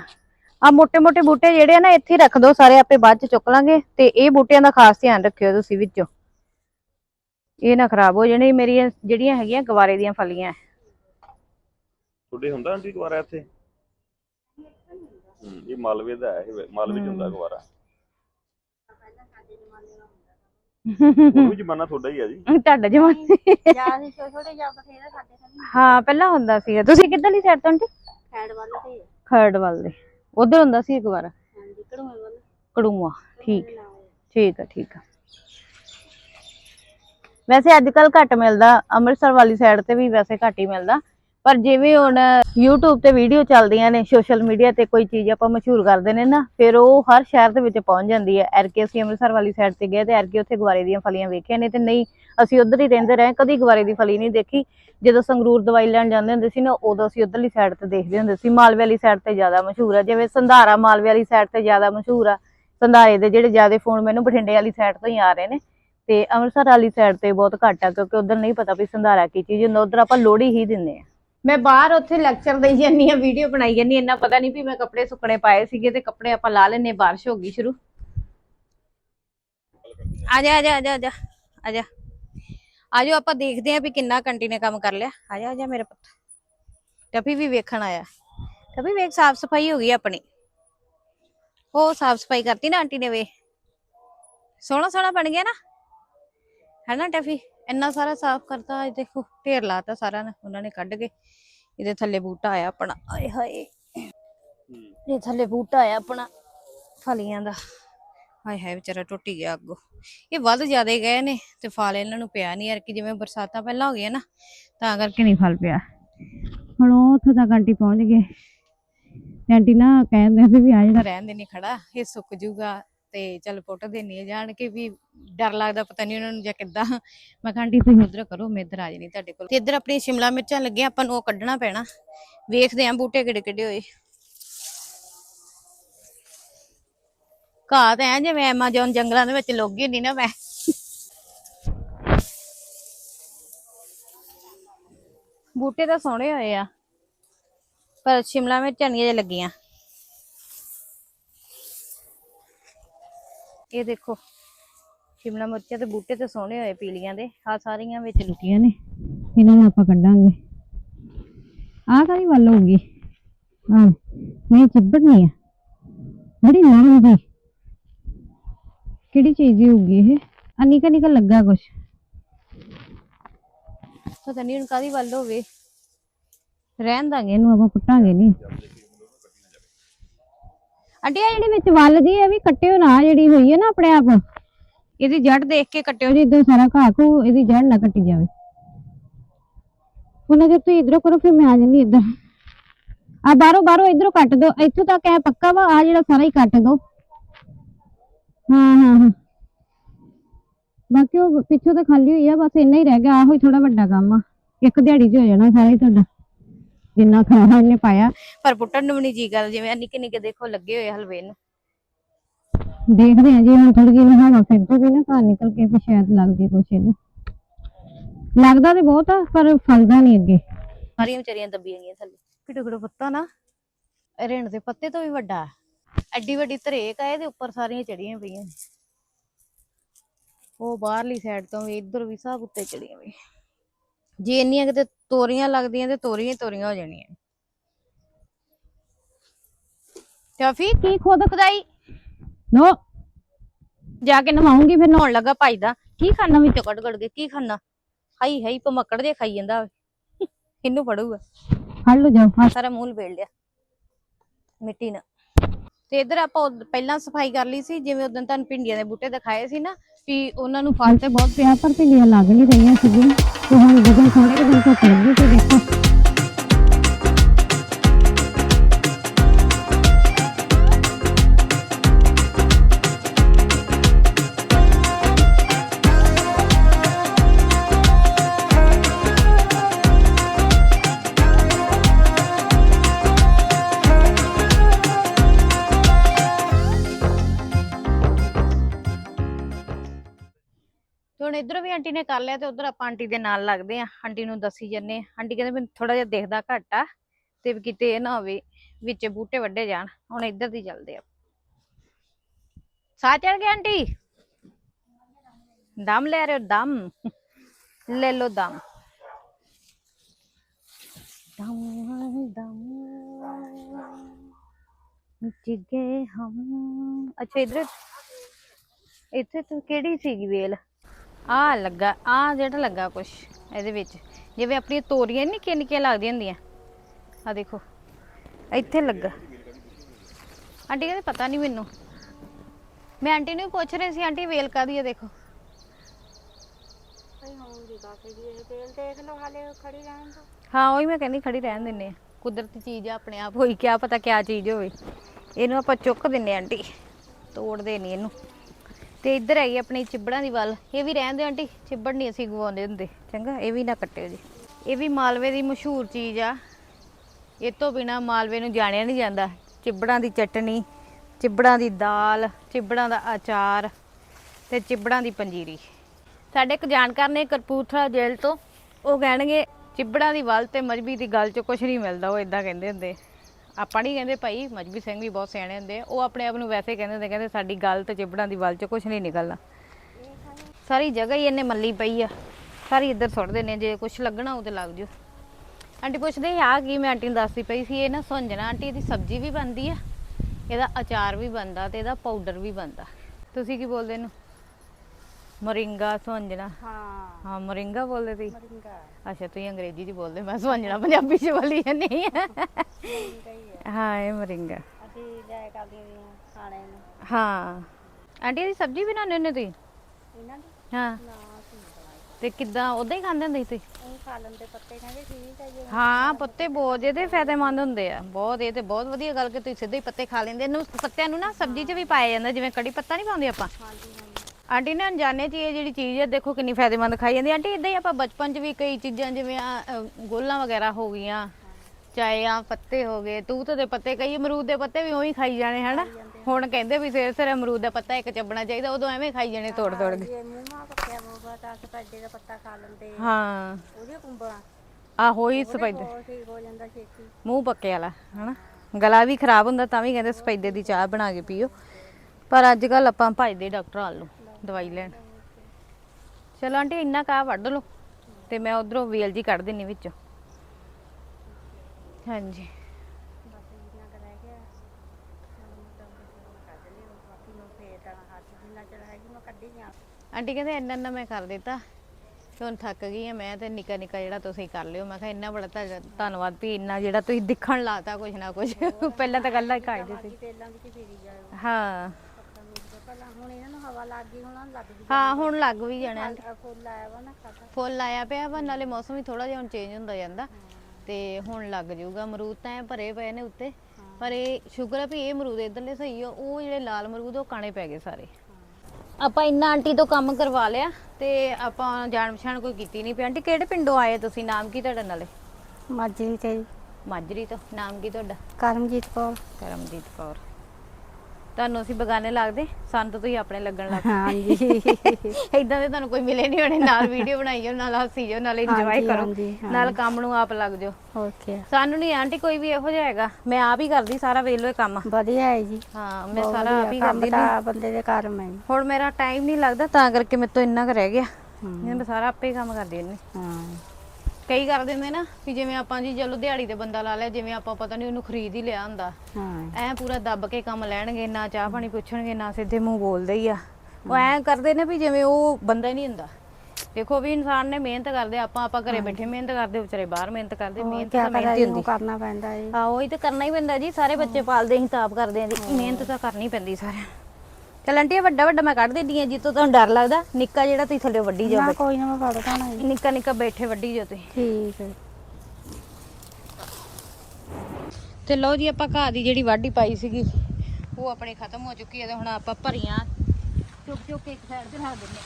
ਆ ਮੋٹے ਮੋٹے ਬੂਟੇ ਜਿਹੜੇ ਆ ਨਾ ਇੱਥੇ ਰੱਖ ਦਿਓ ਸਾਰੇ ਆਪੇ ਬਾਅਦ ਚ ਚੁੱਕ ਲਾਂਗੇ। ਤੇ ਇਹ ਬੂਟਿਆਂ ਦਾ ਖਾਸ ਧਿਆਨ ਰੱਖਿਓ ਤੁਸੀਂ ਵਿੱਚੋਂ। ਇਹ ਨਾ ਖਰਾਬ ਹੋ ਜਾਣੇ ਮੇਰੀ ਜਿਹੜੀਆਂ ਹੈਗੀਆਂ ਗਵਾਰੇ ਦੀਆਂ ਫਲੀਆਂ। ਤੁਹਾਡੇ ਹੁੰਦਾ ਆਂਟੀ ਗਵਾਰਾ ਇੱਥੇ? ਇਹ ਮਾਲਵੇ ਦਾ ਹੈ ਇਹ ਚ ਹੁੰਦਾ ਗਵਾਰਾ। ਉਹ ਵੀ ਜ਼ਮਾਨਾ ਤੁਹਾਡਾ ਹੀ ਆ ਜੀ। ਤੁਹਾਡਾ ਜਮਾਨੇ ਜਾਂ ਅਸੀਂ ਛੋਟੇ ਛੋਟੇ ਜਾਂ ਬਥੇਰੇ ਸਾਡੇ ਕੋਲ ਹਾਂ ਪਹਿਲਾਂ ਹੁੰਦਾ ਸੀਗਾ। ਤੁਸੀਂ ਕਿੱਧਰਲੀ ਸਾਈਡ ਤੋਂ ਆਂਟੀ? ਖੈੜ ਵੱਲ ਤੇ। ਖਰੜ ਵੱਲ ਦੇ। ਉਧਰ ਹੁੰਦਾ ਸੀ ਇੱਕ ਵਾਰ। ਹਾਂਜੀ ਕੜੂਏ ਵੱਲ। ਕੜੂਆ। ਠੀਕ। ਠੀਕ ਆ ਠੀਕ ਆ। ਵੈਸੇ ਅੱਜ ਕੱਲ ਘੱਟ ਮਿਲਦਾ। ਅੰਮ੍ਰਿਤਸਰ ਵਾਲੀ ਸਾਈਡ ਤੇ ਵੀ ਵੈਸੇ ਘੱਟ ਹੀ ਮਿਲਦਾ। ਪਰ ਜਿਵੇਂ ਹੁਣ YouTube ਤੇ ਵੀਡੀਓ ਚੱਲਦੀਆਂ ਨੇ ਸੋਸ਼ਲ ਮੀਡੀਆ ਤੇ ਕੋਈ ਚੀਜ਼ ਆਪਾਂ ਮਸ਼ਹੂਰ ਕਰਦੇ ਨੇ ਨਾ, ਫਿਰ ਉਹ ਹਰ ਸ਼ਹਿਰ ਦੇ ਵਿੱਚ ਪਹੁੰਚ ਜਾਂਦੀ ਹੈ। ਐਰਕੇ ਅਸੀਂ ਅੰਮ੍ਰਿਤਸਰ ਵਾਲੀ ਸਾਈਡ ਤੇ ਗਏ ਤੇ ਐਰਕੇ ਉੱਥੇ ਗਵਾਰੇ ਦੀਆਂ ਫਲੀਆਂ ਵੇਖੀਆਂ ਨੇ ਤੇ ਨਹੀਂ, ਅਸੀਂ ਉਧਰ ਹੀ ਰਹਿੰਦੇ ਰਹੇ, ਕਦੀ ਗਵਾਰੇ ਦੀ ਫਲੀ ਨਹੀਂ ਦੇਖੀ। ਜਦੋਂ ਸੰਗਰੂਰ ਦਵਾਈ ਲੈਣ ਜਾਂਦੇ ਹੁੰਦੇ ਸੀ ਨਾ, ਉਦੋਂ ਅਸੀਂ ਉਧਰਲੀ ਸਾਈਡ ਤੇ ਦੇਖਦੇ ਹੁੰਦੇ ਸੀ। ਮਾਲਵੇ ਵਾਲੀ ਸਾਈਡ ਤੇ ਜ਼ਿਆਦਾ ਮਸ਼ਹੂਰ ਆ, ਜਿਵੇਂ ਸੰਧਾਰਾ ਮਾਲਵੇ ਵਾਲੀ ਸਾਈਡ ਤੇ ਜ਼ਿਆਦਾ ਮਸ਼ਹੂਰ ਆ। ਸੰਧਾਰੇ ਦੇ ਜਿਹੜੇ ਜ਼ਿਆਦਾ ਫੋਨ ਮੈਨੂੰ ਬਠਿੰਡੇ ਵਾਲੀ ਸਾਈਡ ਤੋਂ ਹੀ ਆ ਰਹੇ ਨੇ। ਤੇ ਅੰਮ੍ਰਿਤਸਰ ਵਾਲੀ ਸਾਈਡ ਤੇ ਬਹੁਤ ਘੱਟ ਆ, ਕਿਉਂਕਿ ਉਧਰ ਨਹੀਂ ਪਤਾ ਵੀ ਸੰਧਾਰਾ ਕੀ ਚੀਜ਼ ਹੁੰਦਾ, ਉਧਰ ਆਪਾਂ ਲੋੜੀ ਹੀ ਦਿੰਦੇ ਆ। ਮੈਂ ਬਾਹਰ ਉੱਥੇ ਲੈਕਚਰ ਦੇਈ ਜਾਂਦੀ ਆ ਵੀਡੀਓ ਬਣਾਈ ਜਾਂਦੀ ਇੰਨਾ ਪਤਾ ਨਹੀਂ ਵੀ ਮੈਂ ਕੱਪੜੇ ਸੁੱਕਣੇ ਪਾਏ ਸੀਗੇ ਤੇ ਕੱਪੜੇ ਆਪਾਂ ਲਾ ਲੈਨੇ ਬਾਰਿਸ਼ ਹੋ ਗਈ ਸ਼ੁਰੂ। ਆ ਜਾ ਆ ਜਾ ਆ ਜਾ ਆ ਜਾ ਆ ਜਾ। ਆ ਜਾਓ, ਆਪਾਂ ਦੇਖਦੇ ਆਂ ਵੀ ਕਿੰਨਾ ਕੰਟੀ ਨੇ ਕੰਮ ਕਰ ਲਿਆ। ਆ ਜਾ ਆ ਜਾ ਮੇਰੇ ਪੁੱਤ। ਟੱਪੀ ਵੀ ਵੇਖਣ ਆਇਆ। ਟੱਪੀ ਵੇਖ, ਸਾਫ਼ ਸਫ਼ਾਈ ਹੋ ਗਈ ਆਪਣੀ। ਉਹ ਸਾਫ਼ ਸਫ਼ਾਈ ਕਰਤੀ ਨਾ ਆਂਟੀ ਨੇ ਵੇ। ਸੋਹਣਾ ਸੋਹਣਾ ਬਣ ਗਿਆ ਨਾ। ਹੈ ਨਾ ਟੱਫੀ ਇੰਨਾ ਸਾਰਾ ਸਾਫ਼ ਕਰਤਾ ਇਹ ਦੇਖੋ ਢੇਰ ਲਾਤਾ ਸਾਰਾ ਨਾ ਉਹਨਾਂ ਨੇ ਕੱਢ ਕੇ। ਇਹਦੇ ਥੱਲੇ ਬੂਟਾ ਆਇਆ ਆਪਣਾ ਆਏ ਹਾਏ। ਇਹ ਥੱਲੇ ਬੂਟਾ ਆਇਆ ਆਪਣਾ ਫਲੀਆਂ ਦਾ। ਹਾਏ ਹਾਏ ਵਿਚਾਰਾ ਟੁੱਟ ਗਿਆ ਅੱਗੋਂ। ਇਹ ਵੱਧ ਜ਼ਿਆਦੇ ਗਏ ਨੇ ਤੇ ਫਲ ਇਹਨਾਂ ਨੂੰ ਪਿਆ ਨਹੀਂ ਯਾਰ ਕਿ ਜਿਵੇਂ ਬਰਸਾਤਾਂ ਪਹਿਲਾਂ ਹੋ ਗਈਆਂ ਨਾ ਤਾਂ ਕਰਕੇ ਨਹੀਂ ਫਲ ਪਿਆ। ਹੁਣ ਉਹ ਉੱਥੇ ਤੱਕ ਆਂਟੀ ਪਹੁੰਚ ਗਏ। ਤੇ ਆਂਟੀ ਨਾ ਕਹਿੰਦੇ ਸੀ ਵੀ ਆ ਜਿਹੜਾ ਰਹਿਣ ਦੇ ਨਹੀਂ ਖੜਾ ਇਹ ਸੁੱਕ ਜੂਗਾ। ਤੇ ਚੱਲ ਪੁੱਟ ਦੇਣੀ ਜਾਣ ਕੇ ਵੀ ਡਰ ਲੱਗਦਾ ਪਤਾ ਨਹੀਂ ਉਹਨਾਂ ਨੂੰ ਜਾਂ ਕਿੱਦਾਂ। ਮੈਂ ਕਹਿੰਦੀ ਆਂਟੀ, ਤੁਸੀਂ ਉਧਰ ਕਰੋ, ਮੈਂ ਇੱਧਰ ਆ ਜਾਣੀ ਤੁਹਾਡੇ ਕੋਲ। ਤੇ ਇੱਧਰ ਆਪਣੀ ਸ਼ਿਮਲਾ ਮਿਰਚਾਂ ਲੱਗੀਆਂ, ਆਪਾਂ ਨੂੰ ਉਹ ਕੱਢਣਾ ਪੈਣਾ। ਵੇਖਦੇ ਆਂ ਬੂਟੇ ਕਿਹੜੇ ਕਿਹੜੇ ਹੋਏ। ਘਾਹ ਤਾਂ ਐ ਜਿਵੇਂ ਐਮਾਜ਼ੋਨ ਜੰਗਲਾਂ ਦੇ ਵਿੱਚ ਲੋਗੀ ਹੁੰਦੀ ਨਾ ਮੈਂ। ਬੂਟੇ ਤਾਂ ਸੋਹਣੇ ਹੋਏ ਆ, ਪਰ ਸ਼ਿਮਲਾ ਮਿਰਚਾਂ ਨਹੀਂ ਜੇ ਲੱਗੀਆਂ। ਇਹ ਦੇਖੋ, ਸ਼ਿਮਲਾ ਮਿਰਚਾਂ ਦੇ ਬੂਟੇ ਤੇ ਸੋਹਣੇ ਹੋਏ ਪੀਲੀਆਂ ਦੇ ਆ ਸਾਰੀਆਂ ਵਿੱਚ ਲੁਕੀਆਂ ਨੇ। ਇਹਨਾਂ ਨੂੰ ਆਪਾਂ ਕੱਢਾਂਗੇ। ਆਹ ਕਾਹਦੀ ਵੱਲ ਹੋਊਗੀ ਹਾਂ ਨਹੀਂ ਚਿੱਬੜਨੀ ਆ। ਬੜੀ ਨਰਮ ਜੀ। ਕਿਹੜੀ ਚੀਜ਼ ਦੀ ਹੋਊਗੀ ਇਹ? ਆ ਨਿਕਾ ਨਿਕਾ ਲੱਗਾ ਕੁਛ। ਪਤਾ ਨਹੀਂ ਹੁਣ ਕਾਦੀ ਵੱਲ ਹੋਵੇ। ਰਹਿਣ ਦਾਂਗੇ, ਇਹਨੂੰ ਆਪਾਂ ਪੁੱਟਾਂਗੇ ਨਹੀਂ ਆਂਟੀ ਆ ਜਿਹੜੀ ਵਿੱਚ ਵੱਲ ਜੀ ਇਹ ਵੀ ਕੱਟਿਓ ਨਾ ਜਿਹੜੀ ਹੋਈ ਹੈ ਨਾ ਆਪਣੇ ਆਪ। ਇਹਦੀ ਜੜ ਦੇਖ ਕੇ ਕੱਟਿਓ ਜੀ, ਇਧਰ ਸਾਰਾ ਘਾਹ ਕੋ ਇਹਦੀ ਜੜ ਨਾ ਕੱਟੀ ਜਾਵੇ। ਉਹਨਾਂ ਜੇ ਤੁਸੀਂ ਇਧਰੋਂ ਕਰੋ, ਫਿਰ ਮੈਂ ਆ ਜੰਨੀ ਇੱਧਰ। ਆ ਬਾਹਰੋਂ ਬਾਹਰੋਂ ਇਧਰੋਂ ਕੱਟ ਦਿਓ ਇੱਥੋਂ ਤੱਕ ਐ ਪੱਕਾ ਵਾ ਆ ਜਿਹੜਾ ਸਾਰਾ ਹੀ ਕੱਟ ਦਿਓ ਹਾਂ ਹਾਂ ਹਾਂ। ਬਾਕੀ ਉਹ ਪਿੱਛੋਂ ਤਾਂ ਖਾਲੀ ਹੋਈ ਆ, ਬਸ ਇੰਨਾ ਹੀ ਰਹਿ ਗਿਆ। ਆਹੋ ਹੀ ਥੋੜਾ ਵੱਡਾ ਕੰਮ ਆ। ਇੱਕ ਦਿਹਾੜੀ 'ਚ ਹੋ ਜਾਣਾ ਸਾਰਾ ਹੀ ਤੁਹਾਡਾ। ਜਿੰਨਾ ਖਾਣਾ ਉਹਨੇ ਪਾਇਆ। ਪਰ ਪੁੱਟਣ ਨੂੰ ਵੀ ਨਹੀਂ ਜੀ ਕਰਦਾ ਜਿਵੇਂ ਆਹ ਨਿੱਕੇ ਨਿੱਕੇ ਦੇਖੋ ਲੱਗੇ ਹੋਏ ਆ ਹਲਵੇ ਨੂੰ ਦੇਖਦੇ ਹਾਂ ਜੀ ਹੁਣ ਥੋੜੀ ਜਿਹੀ ਹਵਾ ਫਿਰ ਜੂਗੀ ਨਾ ਤਾਂ ਨਿਕਲ ਕੇ ਵੀ ਸ਼ਾਇਦ ਲੱਗ ਜੇ ਕੁਛ ਇਹਨੂੰ। ਲੱਗਦਾ ਤੇ ਬਹੁਤ ਆ ਪਰ ਫਲਦਾ ਨਹੀਂ ਅੱਗੇ। ਸਾਰੀਆਂ ਵਿਚਾਰੀਆਂ ਦੱਬੀਆਂ ਗਈਆਂ ਥੱਲੇ। ਕਿਡੋ ਕਿਡੋ ਪੱਤਾ ਨਾ। ਰੇਣ ਦੇ ਪੱਤੇ ਤੋਂ ਵੀ ਵੱਡਾ ਹੈ। ਐਡੀ ਵੱਡੀ ਧਰੇਕ ਆ ਇਹਦੇ ਉੱਪਰ ਸਾਰੀਆਂ ਚੜੀਆਂ ਪਈਆਂ ਨੇ। ਉਹ ਬਾਹਰਲੀ ਸਾਈਡ ਤੋਂ ਵੀ ਇੱਧਰ ਵੀ ਸਭ ਉੱਤੇ ਚੜੀਆਂ ਪਈਆਂ। ਜੇ ਇੰਨੀਆਂ ਕਿਤੇ ਤੋਰੀਆਂ ਲੱਗਦੀਆਂ ਤੇ ਤੋਰੀਆਂ ਹੀ ਤੋਰੀਆਂ ਹੋ ਜਾਣੀਆਂ। ਕਾਫੀ ਕੀ ਖੁਦ ਖਦਾਈ? ਨੋ। ਜਾ ਕੇ ਨਵਾਉਂਗੀ ਫਿਰ ਨਹਾਉਣ ਲੱਗਾ ਭੱਜਦਾ ਕੀ ਖਾਣਾ ਵਿੱਚੋਂ ਕੱਢ ਕੱਢ ਕੇ ਕੀ ਖਾਣਾ ਹਾਈ ਹਾਈ ਭਮੱਕੜ ਦੇ ਖਾਈ ਜਾਂਦਾ। ਇਹਨੂੰ ਫੜੂਗਾ। ਫੜ ਲਓ ਜਾਓ ਹਾਂ ਸਾਰਾ ਮੂੰਹ ਲਪੇੜ ਲਿਆ। ਮਿੱਟੀ ਨਾਲ। ਤੇ ਇੱਧਰ ਆਪਾਂ ਪਹਿਲਾਂ ਸਫ਼ਾਈ ਕਰ ਲਈ ਸੀ ਜਿਵੇਂ ਉਦੋਂ ਤੁਹਾਨੂੰ ਭਿੰਡੀਆਂ ਦੇ ਬੂਟੇ ਦਿਖਾਏ ਸੀ ਨਾ ਵੀ ਉਹਨਾਂ ਨੂੰ ਫਲ ਤੇ ਬਹੁਤ ਪਿਆ ਪਰ ਭਿੰਡੀਆਂ ਲੱਗ ਨਹੀਂ ਰਹੀਆਂ ਸੀਗੀਆਂ। ਤੇ ਹੁਣ ਜਦੋਂ ਥੋੜੇ ਦਿਨ ਧੁੱਪ ਲੱਗੀ ਆਂਟੀ ਤੇ ਉਧਰ ਆਪਾਂ ਆਂਟੀ ਦੇ ਨਾਲ ਲੱਗਦੇ ਆ। ਆਂਟੀ ਨੂੰ ਦੱਸੀ ਜੰਨੇ ਆਂਟੀ ਕਹਿੰਦੇ ਮੈਨੂੰ ਥੋੜਾ ਜਿਹਾ ਦਿਖਦਾ ਘੱਟ ਆ ਤੇ ਵੀ ਕਿਤੇ ਇਹ ਨਾ ਹੋਵੇ ਵਿੱਚ ਬੂਟੇ ਵੱਡੇ ਜਾਣ। ਹੁਣ ਇੱਧਰ ਦੀ ਚੱਲਦੇ ਆ। ਸਾਹ ਚੜ ਗਿਆ ਆਂਟੀ? ਦਮ ਲੈ ਰਹੇ ਹੋ, ਦਮ। ਲੈ ਲੋ ਦਮ। ਦਮ ਦਮ। ਮਿਟ ਗਏ ਹਮ। ਅੱਛਾ, ਇਧਰ ਇੱਥੇ ਤੂੰ ਕਿਹੜੀ ਸੀਗੀ ਵੇਲ? ਆ ਲੱਗਾ ਆ ਜਿਹੜਾ ਲੱਗਾ ਕੁਛ ਇਹਦੇ ਵਿੱਚ। ਜਿਵੇਂ ਆਪਣੀਆਂ ਤੋਰੀਆਂ ਨੀ ਨਿੱਕੀਆਂ ਨਿੱਕੀਆਂ ਲੱਗਦੀਆਂ ਹੁੰਦੀਆਂ। ਆ ਦੇਖੋ ਇੱਥੇ ਲੱਗਾ। ਆਂਟੀ ਕਹਿੰਦੇ ਪਤਾ ਨਹੀਂ ਮੈਨੂੰ। ਮੈਂ ਆਂਟੀ ਨੂੰ ਪੁੱਛ ਰਹੀ ਸੀ ਆਂਟੀ ਵੇਲ ਕਾਦੀ ਹੈ ਦੇਖੋ। ਹਾਂ ਉਹੀ ਮੈਂ ਕਹਿੰਦੀ ਖੜੀ ਰਹਿਣ ਦਿੰਨੇ ਆ। ਕੁਦਰਤੀ ਚੀਜ਼ ਆ ਆਪਣੇ ਆਪ ਹੋਈ ਕਿਆ ਪਤਾ ਕਿਆ ਚੀਜ਼ ਹੋਵੇ। ਇਹਨੂੰ ਆਪਾਂ ਚੁੱਕ ਦਿੰਨੇ ਆ ਆਂਟੀ। ਤੋੜਦੇ ਨਹੀਂ ਇਹਨੂੰ। ਤੇ ਇੱਧਰ ਹੈਗੀ ਆਪਣੀ ਚਿੱਬੜਾਂ ਦੀ ਵੱਲ। ਇਹ ਵੀ ਰਹਿਣ ਦਿਓ ਆਂਟੀ, ਚਿੱਬੜ ਨਹੀਂ ਅਸੀਂ ਗਵਾਉਂਦੇ ਹੁੰਦੇ। ਚੰਗਾ, ਇਹ ਵੀ ਨਾ ਕੱਟਿਓ ਜੀ। ਇਹ ਵੀ ਮਾਲਵੇ ਦੀ ਮਸ਼ਹੂਰ ਚੀਜ਼ ਆ। ਇਹ ਤੋਂ ਬਿਨਾ ਮਾਲਵੇ ਨੂੰ ਜਾਣਿਆ ਨਹੀਂ ਜਾਂਦਾ। ਚਿੱਬੜਾਂ ਦੀ ਚਟਣੀ ਚਿੱਬੜਾਂ ਦੀ ਦਾਲ, ਚਿੱਬੜਾਂ ਦਾ ਅਚਾਰ ਤੇ ਚਿੱਬੜਾਂ ਦੀ ਪੰਜੀਰੀ। ਸਾਡੇ ਇੱਕ ਜਾਣਕਾਰ ਨੇ ਕਰਪੂਰਥਲਾ ਜੇਲ੍ਹ ਤੋਂ, ਉਹ ਕਹਿਣਗੇ, ਚਿੱਬੜਾਂ ਦੀ ਵੱਲ ਤੇ ਮਜਬੀ ਦੀ ਗੱਲ 'ਚ ਕੁਝ ਨਹੀਂ ਮਿਲਦਾ, ਉਹ ਇਦਾਂ ਕਹਿੰਦੇ ਹੁੰਦੇ। ਆਪਾਂ ਨਹੀਂ ਕਹਿੰਦੇ ਭਾਈ ਮਜਬੀ ਸਿੰਘ ਵੀ ਬਹੁਤ ਸਿਆਣੇ ਹੁੰਦੇ ਆ। ਉਹ ਆਪਣੇ ਆਪ ਨੂੰ ਵੈਸੇ ਕਹਿੰਦੇ ਹੁੰਦੇ ਕਹਿੰਦੇ ਸਾਡੀ ਗੱਲ ਤੇ ਚਿੱਬੜਾਂ ਦੀ ਵੱਲ 'ਚ ਕੁਝ ਨਹੀਂ ਨਿਕਲਣਾ। ਸਾਰੀ ਜਗ੍ਹਾ ਹੀ ਇਹਨੇ ਮੱਲੀ ਪਈ ਆ ਸਾਰੀ ਇੱਧਰ ਸੁੱਟ ਆ, ਜੇ ਕੁਝ ਲੱਗਣਾ ਉਹ ਤੇ ਲੱਗ ਜਾਓ। ਆਂਟੀ ਪੁੱਛਦੇ ਆ ਕੀ ਮੈਂ ਆਂਟੀ ਨੂੰ ਦੱਸਦੀ ਪਈ ਸੀ ਇਹ ਨਾ ਸੁੰਜਣਾ ਆਂਟੀ ਦੀ ਸਬਜ਼ੀ ਵੀ ਬਣਦੀ ਆ ਇਹਦਾ ਅਚਾਰ ਵੀ ਬਣਦਾ ਤੇ ਇਹਦਾ ਪਾਊਡਰ ਵੀ ਬਣਦਾ। ਤੁਸੀਂ ਕੀ ਬੋਲਦੇ ਇਹਨੂੰ? ਮੋਰਿੰਗਾ ਸੁੰਜਣਾ ਹਾਂ। ਹਾਂ ਮੋਰਿੰਗਾ ਬੋਲਦੇ ਸੀ ਮਰਿੰਗਾ। ਅੱਛਾ ਤੁਸੀਂ ਅੰਗਰੇਜ਼ੀ ਚ ਬੋਲਦੇ ਮੈਂ ਸੁੰਜਣਾ ਪੰਜਾਬੀ ਚ ਬੋਲੀ ਨਹੀਂ ਹਾਂ ਇਹ ਮੋਰਿੰਗਾ। ਅਸੀਂ ਜਾਇਆ ਕਰਦੀਆਂ ਸੀ ਖਾਣੇ ਨੂੰ। ਹਾਂ। ਆਂਟੀ ਦੀ ਸਬਜ਼ੀ ਬਣਾਉਂਦੇ ਹੁੰਦੇ ਤੁਸੀਂ? ਇਹਨਾਂ ਦੀ? ਹਾਂ। ਨਾ ਅਸੀਂ ਨਹੀਂ ਬਣਾਈ। ਤੇ ਕਿੱਦਾਂ ਉਦਾਂ ਹੀ ਖਾਂਦੇ ਹੁੰਦੇ ਸੀ ਤੁਸੀਂ? ਉਹ ਖਾ ਲੈਂਦੇ ਪੱਤੇ ਕਹਿੰਦੇ ਠੀਕ ਹੈ ਜੀ ਹਾਂ ਪੱਤੇ ਬਹੁਤ ਇਹਦੇ ਫਾਇਦੇਮੰਦ ਹੁੰਦੇ ਆ। ਬਹੁਤ ਇਹ ਤੇ ਬਹੁਤ ਵਧੀਆ ਗੱਲ ਕਿ ਤੁਸੀਂ ਸਿੱਧੇ ਹੀ ਪੱਤੇ ਖਾ ਲੈਂਦੇ। ਇਹਨੂੰ ਪੱਤਿਆਂ ਨੂੰ ਨਾ ਸਬਜ਼ੀ 'ਚ ਵੀ ਪਾਇਆ ਜਾਂਦਾ ਜਿਵੇਂ ਕੜੀ ਪੱਤਾ ਨਹੀਂ ਪਾਉਂਦੇ ਆਪਾਂ? ਹਾਂਜੀ ਹਾਂਜੀ। ਆਂਟੀ ਨੇ ਅਣਜਾਣੇ 'ਚ ਇਹ ਜਿਹੜੀ ਚੀਜ਼ ਹੈ ਦੇਖੋ ਕਿੰਨੀ ਫਾਇਦੇਮੰਦ ਖਾਈ ਜਾਂਦੀ। ਆਂਟੀ ਇਦਾਂ ਹੀ ਆਪਾਂ ਬਚਪਨ 'ਚ ਵੀ ਕਈ ਚੀਜ਼ਾਂ ਜਿਵੇਂ ਆ ਗੋਲਾਂ ਵਗੈਰਾ ਹੋ ਗਈਆਂ। ਚਾਹੇ ਆ ਪੱਤੇ ਹੋ ਗਏ ਤੂਤ ਦੇ ਪੱਤੇ ਕਈ ਅਮਰੂਦ ਦੇ ਪੱਤੇ ਵੀ ਉਹੀ ਖਾਈ ਜਾਣੇ ਹਨਾ? ਹੁਣ ਕਹਿੰਦੇ ਵੀ ਸਿਰ ਸਿਰ ਅਮਰੂਦ ਦਾ ਪੱਤਾ ਇੱਕ ਚੱਬਣਾ ਚਾਹੀਦਾ ਉਦੋਂ ਐਵੇਂ ਖਾਈ ਜਾਣੇ ਤੋੜ ਤੋੜ ਕੇ। ਮੂੰਹ ਮਾ ਪੱਕਿਆ ਹੋਊਗਾ ਤਾਂ ਸਪੈਡੇ ਦਾ ਪੱਤਾ ਖਾ ਲੈਂਦੇ। ਹਾਂ। ਉਹਦੀਆਂ ਕੁੰਬਲਾਂ। ਆਹੋ ਹੀ ਸਪੈਦੇ ਬਹੁਤ ਠੀਕ ਹੋ ਜਾਂਦਾ ਛੇਤੀ। ਮੂੰਹ ਪੱਕੇ ਵਾਲਾ ਹਨਾ? ਗਲਾ ਵੀ ਖਰਾਬ ਹੁੰਦਾ ਤਾਂ ਵੀ ਕਹਿੰਦੇ ਸਪੈਦੇ ਦੀ ਚਾਹ ਬਣਾ ਕੇ ਪੀਓ। ਪਰ ਅੱਜ ਕੱਲ ਆਪਾਂ ਭਜਦੇ ਡਾਕਟਰ ਹਾਲ ਨੂੰ ਦਵਾਈ ਲੈਣ। ਚਲੋ ਆਂਟੀ ਇੰਨਾ ਕਾ ਵੱਢ ਲਓ। ਤੇ ਮੈਂ ਉਧਰੋਂ ਵੇਲ ਜੀ ਕੱਢ ਦਿੰਨੀ ਵਿੱਚੋਂ। ਹਾਂਜੀ। ਬਸ ਜਿੰਨਾ ਕੁ ਰਹਿ ਗਿਆ। ਮੈਨੂੰ ਤਾਂ ਕੱਢ ਲਿਓ ਬਾਕੀ ਨੂੰ ਫੇਰ ਤਾਂ ਹੱਥ ਜਿੰਨਾ ਚਿਰ ਹੈਗੀ ਮੈਂ ਕੱਢੀ ਜਾ ਆਂਟੀ ਕਹਿੰਦੇ ਇੰਨਾ ਇੰਨਾ ਮੈਂ ਕਰ ਦਿੱਤਾ। ਤੇ ਹੁਣ ਥੱਕ ਗਈ ਆ ਮੈਂ ਤੇ ਨਿੱਕਾ ਨਿੱਕਾ ਜਿਹੜਾ ਤੁਸੀਂ ਕਰ ਲਿਓ। ਮੈਂ ਕਿਹਾ ਇੰਨਾ ਬੜਾ ਧੰਨਵਾਦ ਵੀ ਇੰਨਾ ਜਿਹੜਾ ਤੁਸੀਂ ਦਿਖਣ ਲਾਤਾ ਕੁਝ ਨਾ ਕੁਝ ਪਹਿਲਾਂ ਤਾਂ ਗੱਲਾਂ ਹੀ ਕਰਦੇ ਸੀ। ਤੇਲਾਂ ਵਿੱਚ ਫੇਰੀ ਜਾਓ ਹਾਂ। ਹੁਣ ਇਹਨਾਂ ਨੂੰ ਹਵਾ ਲੱਗ ਗਈ ਹੁਣ ਲੱਗ ਗਈ ਹਾਂ ਹੁਣ ਲੱਗ ਵੀ ਜਾਣਾ। ਫੁੱਲ ਆਇਆ ਵਾ ਨਾ ਖਾਤਾ। ਫੁੱਲ ਆਇਆ ਪਿਆ ਵਾ ਨਾਲੇ ਮੌਸਮ ਵੀ ਥੋੜਾ ਜਿਹਾ ਹੁਣ ਚੇਂਜ ਹੁੰਦਾ ਜਾਂਦਾ। ਤੇ ਹੁਣ ਲੱਗ ਜਾਊਗਾ ਅਮਰੂਦ ਤਾਂ ਐਂ ਭਰੇ ਪਏ ਨੇ ਉੱਤੇ। ਪਰ ਇਹ ਸ਼ੁਕਰ ਹੈ ਵੀ ਇਹ ਅਮਰੂਦ ਇਧਰਲੇ ਸਹੀ ਆ ਉਹ ਜਿਹੜੇ ਲਾਲ ਅਮਰੂਦ ਉਹ ਕਾਣੇ ਪੈ ਗਏ ਸਾਰੇ। ਆਪਾਂ ਇੰਨਾ ਆਂਟੀ ਤੋਂ ਕੰਮ ਕਰਵਾ ਲਿਆ ਤੇ ਆਪਾਂ ਜਾਣ ਪਛਾਣ ਕੋਈ ਕੀਤੀ ਨਹੀਂ ਪਈ। ਆਂਟੀ ਕਿਹੜੇ ਪਿੰਡੋਂ ਆਏ ਤੁਸੀਂ? ਨਾਮ ਕੀ ਤੁਹਾਡਾ ਨਾਲੇ? ਮਾਜੀ ਤੇ ਮਾਜਰੀ ਤੋਂ। ਨਾਮ ਕੀ ਤੁਹਾਡਾ? ਕਰਮਜੀਤ ਕੌਰ। ਕਰਮਜੀਤ ਕੌਰ। ਤੁਹਾਨੂੰ ਅਸੀਂ ਬਗਾਨੇ ਲੱਗਦੇ ਸਾਨੂੰ ਤਾਂ ਤੁਸੀਂ ਆਪਣੇ ਲੱਗਣ ਲੱਗ ਹਾਂਜੀ। ਇਦਾਂ ਦੇ ਤੁਹਾਨੂੰ ਕੋਈ ਮਿਲੇ ਨਹੀਂ ਹੋਣੇ ਨਾਲ ਵੀਡੀਓ ਬਣਾਈ ਜਾਓ ਨਾਲ ਹੱਸੀ ਜਾਓ ਨਾਲ ਇੰਜੋਏ ਹਾਂਜੀ, ਕਰੋ ਹਾਂਜੀ, ਹਾਂ। ਨਾਲ ਕੰਮ ਨੂੰ ਆਪ ਲੱਗ ਜਾਓ। ਹੋਰ ਕੀ ਸਾਨੂੰ ਨਹੀਂ ਆਂਟੀ ਕੋਈ ਵੀ ਇਹੋ ਜਿਹਾ ਹੈਗਾ ਮੈਂ ਆਪ ਹੀ ਕਰਦੀ ਸਾਰਾ ਵੇਲੋ ਇਹ ਕੰਮ। ਵਧੀਆ ਹੈ ਜੀ। ਹਾਂ ਮੈਂ ਬਹੁਤ ਸਾਰਾ ਆਪ ਹੀ ਵਧੀਆ, ਕੰਮ ਕਰਦੀ ਤਾਂ ਬੰਦੇ ਦੇ ਕਰਮ ਹੈ ਜੀ। ਹੁਣ ਮੇਰਾ ਟਾਈਮ ਨਹੀਂ ਲੱਗਦਾ ਤਾਂ ਕਰਕੇ ਮੇਰੇ ਤੋਂ ਇੰਨਾ ਕੁ ਰਹਿ ਗਿਆ। ਹਮ। ਨਹੀਂ ਮੈਂ ਸਾਰਾ ਆਪੇ ਹੀ ਕੰਮ ਕਰਦੀ ਹੁੰਦੀ। ਹਾਂ। ਕਈ ਕਰ ਦਿੰਦੇ ਨਾ ਵੀ ਜਿਵੇਂ ਆਪਾਂ ਜੀ ਚਲੋ ਦਿਹਾੜੀ ਤੇ ਬੰਦਾ ਲਾ ਲਿਆ ਜਿਵੇਂ ਆਪਾਂ ਪਤਾ ਨਹੀਂ ਉਹਨੂੰ ਖਰੀਦ ਹੀ ਲਿਆ ਹੁੰਦਾ। ਹਾਂ। ਐ ਪੂਰਾ ਦੱਬ ਕੇ ਕੰਮ ਲੈਣਗੇ ਨਾ ਚਾਹ ਪਾਣੀ ਪੁੱਛਣਗੇ ਨਾ ਸਿੱਧੇ ਮੂੰਹ ਬੋਲਦੇ ਹੀ ਆ। ਉਹ ਐ ਕਰਦੇ ਨੇ ਵੀ ਜਿਵੇਂ ਉਹ ਬੰਦਾ ਹੀ ਨਹੀਂ ਹੁੰਦਾ। ਦੇਖੋ ਵੀ ਇਨਸਾਨ ਨੇ ਮਿਹਨਤ ਕਰਦੇ ਆਪਾਂ ਆਪਾਂ ਘਰੇ ਬੈਠੇ ਮਿਹਨਤ ਕਰਦੇ ਵਿਚਾਰੇ ਬਾਹਰ ਮਿਹਨਤ ਕਰਦੇ ਮਿਹਨਤ ਤਾਂ ਮਿਹਨਤ ਹੀ ਜੀ ਹੁੰਦੀ। ਕਰਨਾ ਪੈਂਦਾ ਹੈ ਆ ਉਹੀ ਤਾਂ ਕਰਨਾ ਹੀ ਪੈਂਦਾ ਜੀ ਸਾਰੇ ਬੱਚੇ ਪਾਲਦੇ ਹੀ ਤਾਪ ਕਰਦੇ ਆਂ ਜੀ ਮਿਹਨਤ ਤਾਂ ਕਰਨੀ ਪੈਂਦੀ ਸਾਰਿਆਂ। ਚੱਲ ਆਂਟੀ ਇਹ ਵੱਡਾ ਵੱਡਾ ਮੈਂ ਕੱਢ ਦਿੰਦੀ ਆ ਜਿੱਤੋਂ ਤੁਹਾਨੂੰ ਡਰ ਲੱਗਦਾ। ਨਿੱਕਾ ਜਿਹੜਾ ਤੁਸੀਂ ਥੱਲੇ ਵੱਡੀ ਜਾਓ ਨਾ ਕੋਈ ਨਾ ਮੈਂ ਫੜ ਤਾਣਾ ਜੀ ਨਿੱਕਾ ਨਿੱਕਾ ਬੈਠੇ ਵੱਡੀ ਜਾਓ ਤੁਸੀਂ। ਠੀਕ ਹੈ। ਤੇ ਲਓ ਜੀ ਆਪਾਂ ਘਾਹ ਦੀ ਜਿਹੜੀ ਵਾਢੀ ਪਾਈ ਸੀਗੀ ਉਹ ਆਪਣੀ ਖਤਮ ਹੋ ਚੁੱਕੀ ਹੈ ਤੇ ਹੁਣ ਆਪਾਂ ਭਰੀਆਂ। ਚੁੱਕ ਚੁੱਕ ਕੇ ਇੱਕ ਸਾਈਡ ਤੇ ਰੱਖ ਦਿੰਨੇ।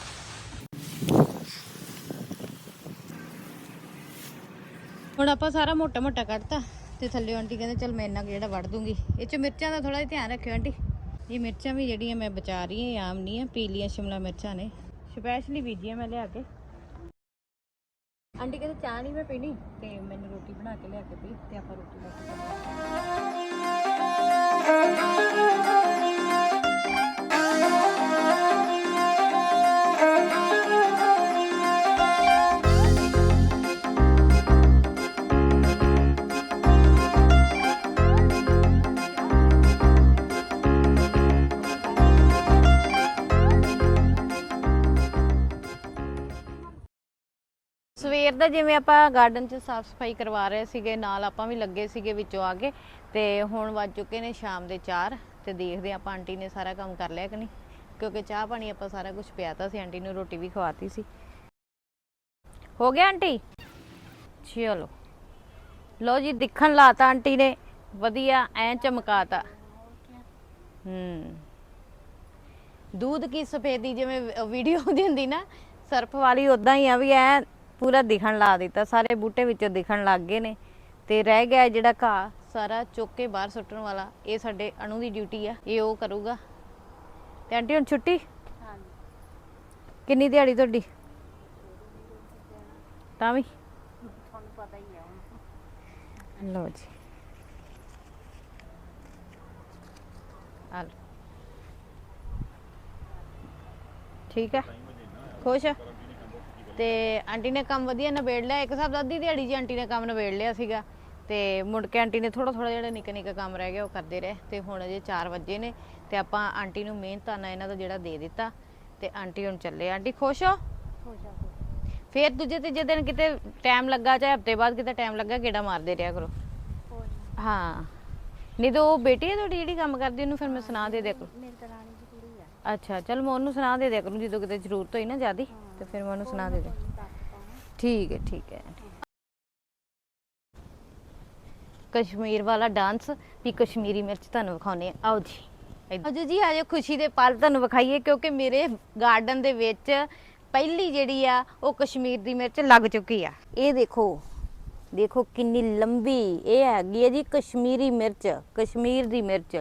ਹੁਣ ਆਪਾਂ ਸਾਰਾ ਮੋਟਾ ਮੋਟਾ ਕੱਢਤਾ ਤੇ ਥੱਲੇ ਆਂਟੀ ਕਹਿੰਦੇ ਚਲ ਮੈਂ ਇੰਨਾ ਕੁ ਜਿਹੜਾ ਵੱਢ ਦੂੰਗੀ। ਇਹ ਚ ਮਿਰਚਾਂ ਦਾ ਥੋੜਾ ਜਿਹਾ ਧਿਆਨ ਰੱਖਿਓ ਆਂਟੀ। ਇਹ ਮਿਰਚਾਂ ਵੀ ਜਿਹੜੀਆਂ ਮੈਂ ਬਚਾ ਰਹੀ ਹਾਂ ਆਮ ਨਹੀਂ ਆ, ਪੀਲੀਆਂ ਸ਼ਿਮਲਾ ਮਿਰਚਾਂ ਨੇ। ਸਪੈਸ਼ਲੀ ਬੀਜੀਆਂ ਮੈਂ ਲਿਆ ਕੇ। ਆਂਟੀ ਕਹਿੰਦੇ ਚਾਹ ਨਹੀਂ ਮੈਂ ਪੀਣੀ, ਤੇ ਮੈਨੂੰ ਰੋਟੀ ਬਣਾ ਕੇ ਲਿਆ ਕੇ ਪੀ, ਤੇ ਆਪਾਂ ਰੋਟੀ ਲੈ ਕੇ ਚੱਲਦੇ ਹਾਂ। ਸਵੇਰ ਦਾ ਜਿਵੇਂ ਆਪਾਂ ਗਾਰਡਨ 'ਚ ਸਾਫ਼ ਸਫਾਈ ਕਰਵਾ ਰਹੇ ਸੀਗੇ ਨਾਲ ਆਪਾਂ ਵੀ ਲੱਗੇ ਸੀਗੇ ਵਿੱਚੋਂ ਆ ਕੇ ਤੇ ਹੁਣ ਵੱਜ ਚੁੱਕੇ ਨੇ ਸ਼ਾਮ ਦੇ 4 ਤੇ ਦੇਖਦੇ ਹਾਂ ਆਪਾਂ ਆਂਟੀ ਨੇ ਸਾਰਾ ਕੰਮ ਕਰ ਲਿਆ ਕਿ ਨਹੀਂ ਕਿਉਂਕਿ ਚਾਹ ਪਾਣੀ ਆਪਾਂ ਸਾਰਾ ਕੁਝ ਪਿਆਤਾ ਸੀ ਆਂਟੀ ਨੂੰ ਰੋਟੀ ਵੀ ਖਵਾਤੀ ਸੀ ਹੋ ਗਿਆ ਆਂਟੀ ਚਲੋ ਲੋ ਜੀ ਦਿਖਣ ਲਾਤਾ ਆਂਟੀ ਨੇ ਵਧੀਆ ਐ ਚਮਕਾਤਾ ਹੂੰ दूध की सफेदी ਜਿਵੇਂ ਵੀਡੀਓ ਦੀ ਹੁੰਦੀ ਨਾ ਸਰਫ ਵਾਲੀ ਉਦਾਂ ਹੀ ਆ ਵੀ ਐ ਪੂਰਾ ਦਿਖਣ ਲਾ ਦਿੱਤਾ ਸਾਰੇ ਬੂਟੇ ਵਿੱਚੋਂ ਦਿਖਣ ਲੱਗ ਗਏ ਨੇ। ਤੇ ਰਹਿ ਗਿਆ ਜਿਹੜਾ ਘਾਹ ਸਾਰਾ ਚੁੱਕ ਕੇ ਬਾਹਰ ਸੁੱਟਣ ਵਾਲਾ। ਇਹ ਸਾਡੇ ਅਣੂ ਦੀ ਡਿਊਟੀ ਆ ਇਹ ਉਹ ਕਰੂਗਾ। ਤੇ ਆਂਟੀ ਹੁਣ ਛੁੱਟੀ? ਹਾਂਜੀ। ਕਿੰਨੀ ਦਿਹਾੜੀ ਤੁਹਾਡੀ? ਤਾਂ ਵੀ? ਤੁਹਾਨੂੰ ਪਤਾ ਹੀ ਹੈ ਹੁਣ। ਲਓ ਜੀ। ਆ ਲਓ ਠੀਕ ਹੈ ਖੁਸ਼ ਆ? ਤੇ ਆਂਟੀ ਨੇ ਕੰਮ ਵਧੀਆ ਨਿਬੇੜ ਲਿਆ। ਇੱਕ ਹਿਸਾਬ ਦਾ ਅੱਧੀ ਦਿਹਾੜੀ ਜੀ ਆਂਟੀ ਨੇ ਕੰਮ ਨਿਬੇੜ ਲਿਆ ਸੀਗਾ। ਤੇ ਮੁੜ ਕੇ ਆਂਟੀ ਨੇ ਥੋੜਾ ਥੋੜਾ ਜਿਹੜਾ ਨਿੱਕਾ ਨਿੱਕਾ ਕੰਮ ਰਹਿ ਗਿਆ ਉਹ ਕਰਦੇ ਰਹੇ। ਤੇ ਹੁਣ ਅਜੇ 4 ਵਜੇ ਨੇ ਤੇ ਆਪਾਂ ਆਂਟੀ ਨੂੰ ਮਿਹਨਤਾਨਾ ਇਹਨਾਂ ਦਾ ਜਿਹੜਾ ਦੇ ਦਿੱਤਾ ਤੇ ਆਂਟੀ ਹੁਣ ਚੱਲੇ। ਆਂਟੀ ਖੁਸ਼ ਹੋ? ਫੇਰ ਦੂਜੇ ਤੀਜੇ ਦਿਨ ਕਿਤੇ ਟਾਈਮ ਲੱਗਾ ਚਾਹੇ ਹਫ਼ਤੇ ਬਾਅਦ ਕਿਤੇ ਟਾਈਮ ਲੱਗਾ ਗੇੜਾ ਮਾਰਦੇ ਰਿਹਾ ਕਰੋ। ਹਾਂ। ਨਹੀਂ ਤਾਂ ਉਹ ਬੇਟੀ ਹੈ ਤੁਹਾਡੀ ਜਿਹੜੀ ਕੰਮ ਕਰਦੀ ਉਹਨੂੰ ਫਿਰ ਮੈਂ ਸੁਣਾ ਦੇ ਦਿਆ ਕਰੋ। ਮੇਰੀ ਅੱਛਾ ਚਲ ਮੈਂ ਉਹਨੂੰ ਸੁਣਾ ਦੇ ਦਿਆ ਕਰੂੰ ਜਦੋਂ ਕਿਤੇ ਜ਼ਰੂਰਤ ਹੋਈ ਨਾ ਜਿਆਦੀ ਤੇ ਫਿਰ ਮੈਂ ਉਹਨੂੰ ਸੁਣਾ ਦੇ ਦੇ ਠੀਕ ਹੈ ਠੀਕ ਹੈ। ਕਸ਼ਮੀਰ ਵਾਲਾ ਡਾਂਸ ਵੀ ਕਸ਼ਮੀਰੀ ਮਿਰਚ ਤੁਹਾਨੂੰ ਵਿਖਾਉਣੇ ਆ ਆਓ ਜੀ ਆਜੋ ਜੀ ਆਜੋ ਖੁਸ਼ੀ ਦੇ ਪਲ ਤੁਹਾਨੂੰ ਵਿਖਾਈਏ ਕਿਉਂਕਿ ਮੇਰੇ ਗਾਰਡਨ ਦੇ ਵਿੱਚ ਪਹਿਲੀ ਜਿਹੜੀ ਆ ਉਹ ਕਸ਼ਮੀਰ ਦੀ ਮਿਰਚ ਲੱਗ ਚੁੱਕੀ ਆ। ਇਹ ਦੇਖੋ ਦੇਖੋ ਕਿੰਨੀ ਲੰਬੀ ਇਹ ਹੈਗੀ ਹੈ ਜੀ ਕਸ਼ਮੀਰੀ ਮਿਰਚ ਕਸ਼ਮੀਰ ਦੀ ਮਿਰਚ।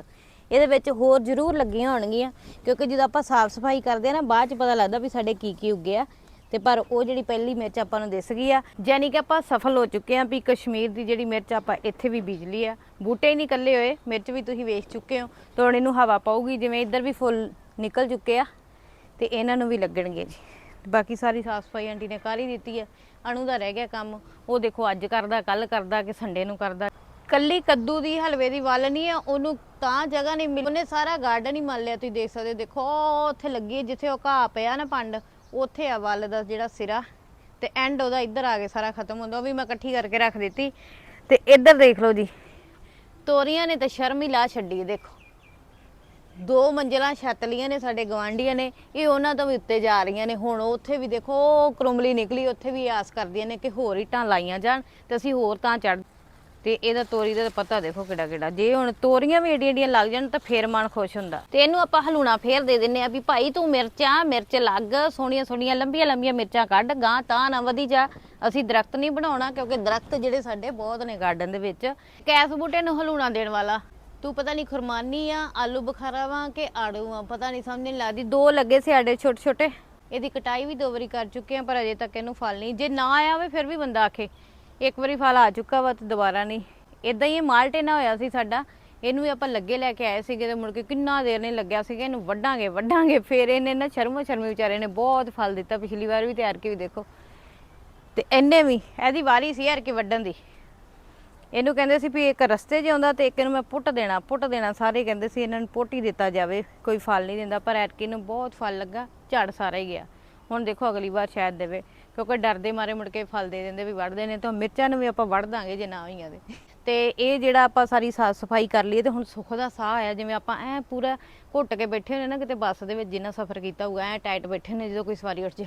ਇਹਦੇ ਵਿੱਚ ਹੋਰ ਜ਼ਰੂਰ ਲੱਗੀਆਂ ਹੋਣਗੀਆਂ, ਕਿਉਂਕਿ ਜਦੋਂ ਆਪਾਂ ਸਾਫ਼ ਸਫ਼ਾਈ ਕਰਦੇ ਆ ਨਾ, ਬਾਅਦ ਚ ਪਤਾ ਲੱਗਦਾ ਵੀ ਸਾਡੇ ਕੀ ਕੀ ਉੱਗਿਆ ਤੇ ਪਰ ਉਹ ਜਿਹੜੀ ਪਹਿਲੀ ਮਿਰਚ ਆਪਾਂ ਨੂੰ ਦਿਸ ਗਈ ਆ, ਯਾਨੀ ਕਿ ਆਪਾਂ ਸਫਲ ਹੋ ਚੁੱਕੇ ਆ ਵੀ ਕਸ਼ਮੀਰ ਦੀ ਜਿਹੜੀ ਮਿਰਚ ਆਪਾਂ ਇੱਥੇ ਵੀ ਬੀਜ ਲਈ ਆ। ਬੂਟੇ ਹੀ ਨਹੀਂ ਕੱਲੇ ਹੋਏ, ਮਿਰਚ ਵੀ ਤੁਸੀਂ ਵੇਚ ਚੁੱਕੇ ਹੋ। ਤੇ ਇਹਨੂੰ ਹਵਾ ਪਾਊਗੀ, ਜਿਵੇਂ ਇੱਧਰ ਵੀ ਫੁੱਲ ਨਿਕਲ ਚੁੱਕੇ ਆ, ਤੇ ਇਹਨਾਂ ਨੂੰ ਵੀ ਲੱਗਣਗੇ ਜੀ। ਬਾਕੀ ਸਾਰੀ ਸਾਫ਼ ਸਫ਼ਾਈ ਆਂਟੀ ਨੇ ਕਰ ਹੀ ਦਿੱਤੀ ਆ। ਅਣੂ ਦਾ ਰਹਿ ਗਿਆ ਕੰਮ। ਉਹ ਦੇਖੋ ਅੱਜ ਕਰਦਾ ਕੱਲ ਕਰਦਾ ਕਿ ਸੰਡੇ ਨੂੰ ਕਰਦਾ। ਕੱਲੀ ਕੱਦੂ ਦੀ ਹਲਵੇ ਦੀ ਵੱਲ ਨਹੀਂ ਆ, ਉਹਨੂੰ ਤਾਂ ਜਗ੍ਹਾ ਨਹੀਂ ਮਿਲੀ। ਉਹਨੇ ਸਾਰਾ ਗਾਰਡਨ ਹੀ ਮੰਨ ਲਿਆ, ਤੁਸੀਂ ਦੇਖ ਸਕਦੇ ਹੋ। ਦੇਖੋ ਉਹ ਉੱਥੇ ਲੱਗੀ ਹੈ, ਜਿੱਥੇ ਉਹ ਘਾਹ ਪਿਆ ਨਾ ਪੰਡ, ਉੱਥੇ ਆ ਵੱਲ ਦਾ ਜਿਹੜਾ ਸਿਰਾ। ਤੇ ਐਂਡ ਉਹਦਾ ਇੱਧਰ ਆ ਕੇ ਸਾਰਾ ਖਤਮ ਹੁੰਦਾ, ਉਹ ਵੀ ਮੈਂ ਇਕੱਠੀ ਕਰਕੇ ਰੱਖ ਦਿੱਤੀ। ਤੇ ਇੱਧਰ ਦੇਖ ਲਓ ਜੀ, ਤੋਰੀਆਂ ਨੇ ਤਾਂ ਸ਼ਰਮ ਹੀ ਲਾ ਛੱਡੀ ਦੇਖੋ। ਦੋ ਮੰਜ਼ਲਾਂ ਛੱਤ ਲੀਆਂ ਨੇ ਸਾਡੇ ਗਵਾਂਢੀਆਂ ਨੇ, ਇਹ ਉਹਨਾਂ ਤੋਂ ਵੀ ਉੱਤੇ ਜਾ ਰਹੀਆਂ ਨੇ। ਹੁਣ ਉੱਥੇ ਵੀ ਦੇਖੋ, ਉਹ ਕਰੁੰਬਲੀ ਨਿਕਲੀ, ਉੱਥੇ ਵੀ ਆਸ ਕਰਦੀਆਂ ਨੇ ਕਿ ਹੋਰ ਇੱਟਾਂ ਲਾਈਆਂ ਜਾਣ, ਤੇ ਅਸੀਂ ਹੋਰ ਤਾਂ ਚੜ ਤੇ ਇਹਦਾ ਤੋਰੀ ਦਾ ਤਾਂ ਪਤਾ ਦੇਖੋ ਕਿਹੜਾ ਕਿਹੜਾ ਜੇ ਹੁਣ ਤੋਰੀਆਂ ਵੀ ਏਡੀਆਂ ਏਡੀਆਂ ਲੱਗ ਜਾਣ ਤਾਂ ਫੇਰ ਮਨ ਖੁਸ਼ ਹੁੰਦਾ। ਤੇ ਇਹਨੂੰ ਆਪਾਂ ਹਲੂਣਾ ਫੇਰ ਦੇ ਦਿੰਨੇ ਆ ਵੀ ਭਾਈ ਤੂੰ ਮਿਰਚਾਂ, ਮਿਰਚ ਲੱਗ, ਸੋਹਣੀਆਂ ਸੋਹਣੀਆਂ, ਲੰਬੀਆਂ ਲੰਬੀਆਂ ਮਿਰਚਾਂ ਕੱਢ, ਗਾਂ ਤਾਂ ਨਾ ਵਧੀ ਜਾ। ਅਸੀਂ ਦਰਖਤ ਨਹੀਂ ਬਣਾਉਣਾ ਕਿਉਂਕਿ ਦਰਖਤ ਜਿਹੜੇ ਸਾਡੇ ਬਹੁਤ ਨੇ ਗਾਰਡਨ ਦੇ ਵਿੱਚ। ਕੈਸ ਬੂਟੇ ਨੂੰ ਹਲੂਣਾ ਦੇਣ ਵਾਲਾ। ਤੂੰ ਪਤਾ ਨਹੀਂ ਖੁਰਮਾਨੀ ਆ, ਆਲੂ ਬੁਖਾਰਾ ਵਾਂ ਕਿ ਆੜੂ ਆ ਪਤਾ ਨਹੀਂ ਸਮਝ ਨਹੀਂ ਲੱਗਦੀ। ਦੋ ਲੱਗੇ ਸੀ ਆਡੇ ਛੋਟੇ ਛੋਟੇ ਇਹਦੀ ਕਟਾਈ ਵੀ ਦੋ ਵਾਰੀ ਕਰ ਚੁੱਕੇ ਆ, ਪਰ ਅਜੇ ਤੱਕ ਇਹਨੂੰ ਫਲ ਨਹੀਂ। ਜੇ ਨਾ ਆਇਆ ਵੇ ਫਿਰ ਵੀ ਬੰਦਾ ਆਖੇ। ਇੱਕ ਵਾਰੀ ਫਲ ਆ ਚੁੱਕਾ ਵਾ ਤੇ ਦੁਬਾਰਾ ਨਹੀਂ। ਇਦਾਂ ਹੀ ਇਹ ਮਾਲਟੇ ਨਾ ਹੋਇਆ ਸੀ ਸਾਡਾ, ਇਹਨੂੰ ਵੀ ਆਪਾਂ ਲੱਗੇ ਲੈ ਕੇ ਆਏ ਸੀਗੇ ਤੇ ਮੁੜ ਕੇ ਕਿੰਨਾ ਦੇਰ ਨਹੀਂ ਲੱਗਿਆ ਸੀਗਾ, ਇਹਨੂੰ ਵੱਢਾਂਗੇ ਵੱਢਾਂਗੇ, ਫਿਰ ਇਹਨੇ ਨਾ ਸ਼ਰਮੋ ਸ਼ਰਮੀ ਵਿਚਾਰੇ ਨੇ ਬਹੁਤ ਫਲ ਦਿੱਤਾ, ਪਿਛਲੀ ਵਾਰ ਵੀ ਤਿਆਰ ਕੇ ਵੀ ਦੇਖੋ। ਤੇ ਇਹਨੇ ਵੀ, ਇਹਦੀ ਵਾਰੀ ਸੀ ਯਾਰ ਕਿ ਵੱਢਣ ਦੀ। ਇਹਨੂੰ ਕਹਿੰਦੇ ਸੀ ਵੀ ਇੱਕ ਰਸਤੇ 'ਚ ਆਉਂਦਾ ਤੇ ਇੱਕ ਨੂੰ ਮੈਂ ਪੁੱਟ ਦੇਣਾ ਪੁੱਟ ਦੇਣਾ, ਸਾਰੇ ਕਹਿੰਦੇ ਸੀ ਇਹਨਾਂ ਨੂੰ ਪੁੱਟ ਹੀ ਦਿੱਤਾ ਜਾਵੇ, ਕੋਈ ਫਲ ਨਹੀਂ ਦਿੰਦਾ, ਪਰ ਐਤਕੀ ਨੂੰ ਬਹੁਤ ਫਲ ਲੱਗਾ, ਝੜ ਸਾਰਾ ਹੀ ਗਿਆ। ਹੁਣ ਦੇਖੋ ਅਗਲੀ ਵਾਰ ਸ਼ਾਇਦ ਦੇਵੇ। ਕਿਉਂਕਿ ਡਰਦੇ ਮਾਰੇ ਮੁੜ ਕੇ ਫਲ ਦੇ ਦਿੰਦੇ ਵੀ ਵੜਦੇ ਨੇ ਤਾਂ ਮਿਰਚਾਂ ਨੂੰ ਵੀ ਆਪਾਂ ਵੜ ਦਾਂਗੇ ਜੇ ਨਾ ਹੋਈਆਂ ਦੇ ਤੇ ਇਹ ਜਿਹੜਾ ਆਪਾਂ ਸਾਰੀ ਸਾਫ਼ ਸਫ਼ਾਈ ਕਰ ਲਈਏ ਤੇ ਹੁਣ ਸੁੱਖ ਦਾ ਸਾਹ ਆਇਆ, ਜਿਵੇਂ ਆਪਾਂ ਐ ਪੂਰਾ ਘੁੱਟ ਕੇ ਬੈਠੇ ਹੋਣੇ ਨਾ ਕਿਤੇ ਬੱਸ ਦੇ ਵਿੱਚ ਜਿੰਨਾ ਸਫ਼ਰ ਕੀਤਾ ਹੋਊਗਾ, ਐ ਟਾਈਟ ਬੈਠੇ ਨੇ ਜਦੋਂ ਕੋਈ ਸਵਾਰੀ ਉੱਠ ਜਾ।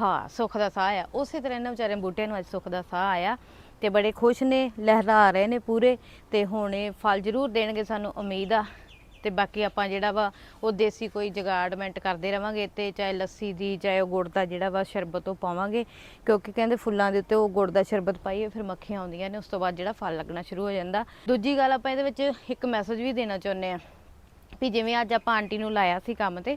ਹਾਂ, ਸੁੱਖ ਦਾ ਸਾਹ ਆਇਆ। ਉਸੇ ਤਰ੍ਹਾਂ ਇਹਨਾਂ ਵਿਚਾਰਿਆਂ ਬੂਟਿਆਂ ਨੂੰ ਅੱਜ ਸੁੱਖ ਦਾ ਸਾਹ ਆਇਆ ਤੇ ਬੜੇ ਖੁਸ਼ ਨੇ, ਲਹਿਰਾ ਰਹੇ ਨੇ ਪੂਰੇ ਤੇ ਹੁਣ ਇਹ ਫਲ ਜ਼ਰੂਰ ਦੇਣਗੇ ਸਾਨੂੰ, ਉਮੀਦ ਆ। ਤੇ ਬਾਕੀ ਆਪਾਂ ਜਿਹੜਾ ਵਾ, ਉਹ ਦੇਸੀ ਕੋਈ ਜਗਾੜਮੈਂਟ ਕਰਦੇ ਰਵਾਂਗੇ ਤੇ ਚਾਹੇ ਲੱਸੀ ਦੀ, ਚਾਹੇ ਉਹ ਗੁੜ ਦਾ ਜਿਹੜਾ ਵਾ ਸ਼ਰਬਤ ਉਹ ਪਾਵਾਂਗੇ। ਕਿਉਂਕਿ ਕਹਿੰਦੇ ਫੁੱਲਾਂ ਦੇ ਉੱਤੇ ਉਹ ਗੁੜ ਦਾ ਸ਼ਰਬਤ ਪਾਈਏ, ਫਿਰ ਮੱਖੀਆਂ ਆਉਂਦੀਆਂ ਨੇ, ਉਸ ਤੋਂ ਬਾਅਦ ਜਿਹੜਾ ਫਲ ਲੱਗਣਾ ਸ਼ੁਰੂ ਹੋ ਜਾਂਦਾ। ਦੂਜੀ ਗੱਲ ਆਪਾਂ ਇਹਦੇ ਵਿੱਚ ਇੱਕ ਮੈਸੇਜ ਵੀ ਦੇਣਾ ਚਾਹੁੰਦੇ ਆ ਵੀ ਜਿਵੇਂ ਅੱਜ ਆਪਾਂ ਆਂਟੀ ਨੂੰ ਲਾਇਆ ਸੀ ਕੰਮ ਤੇ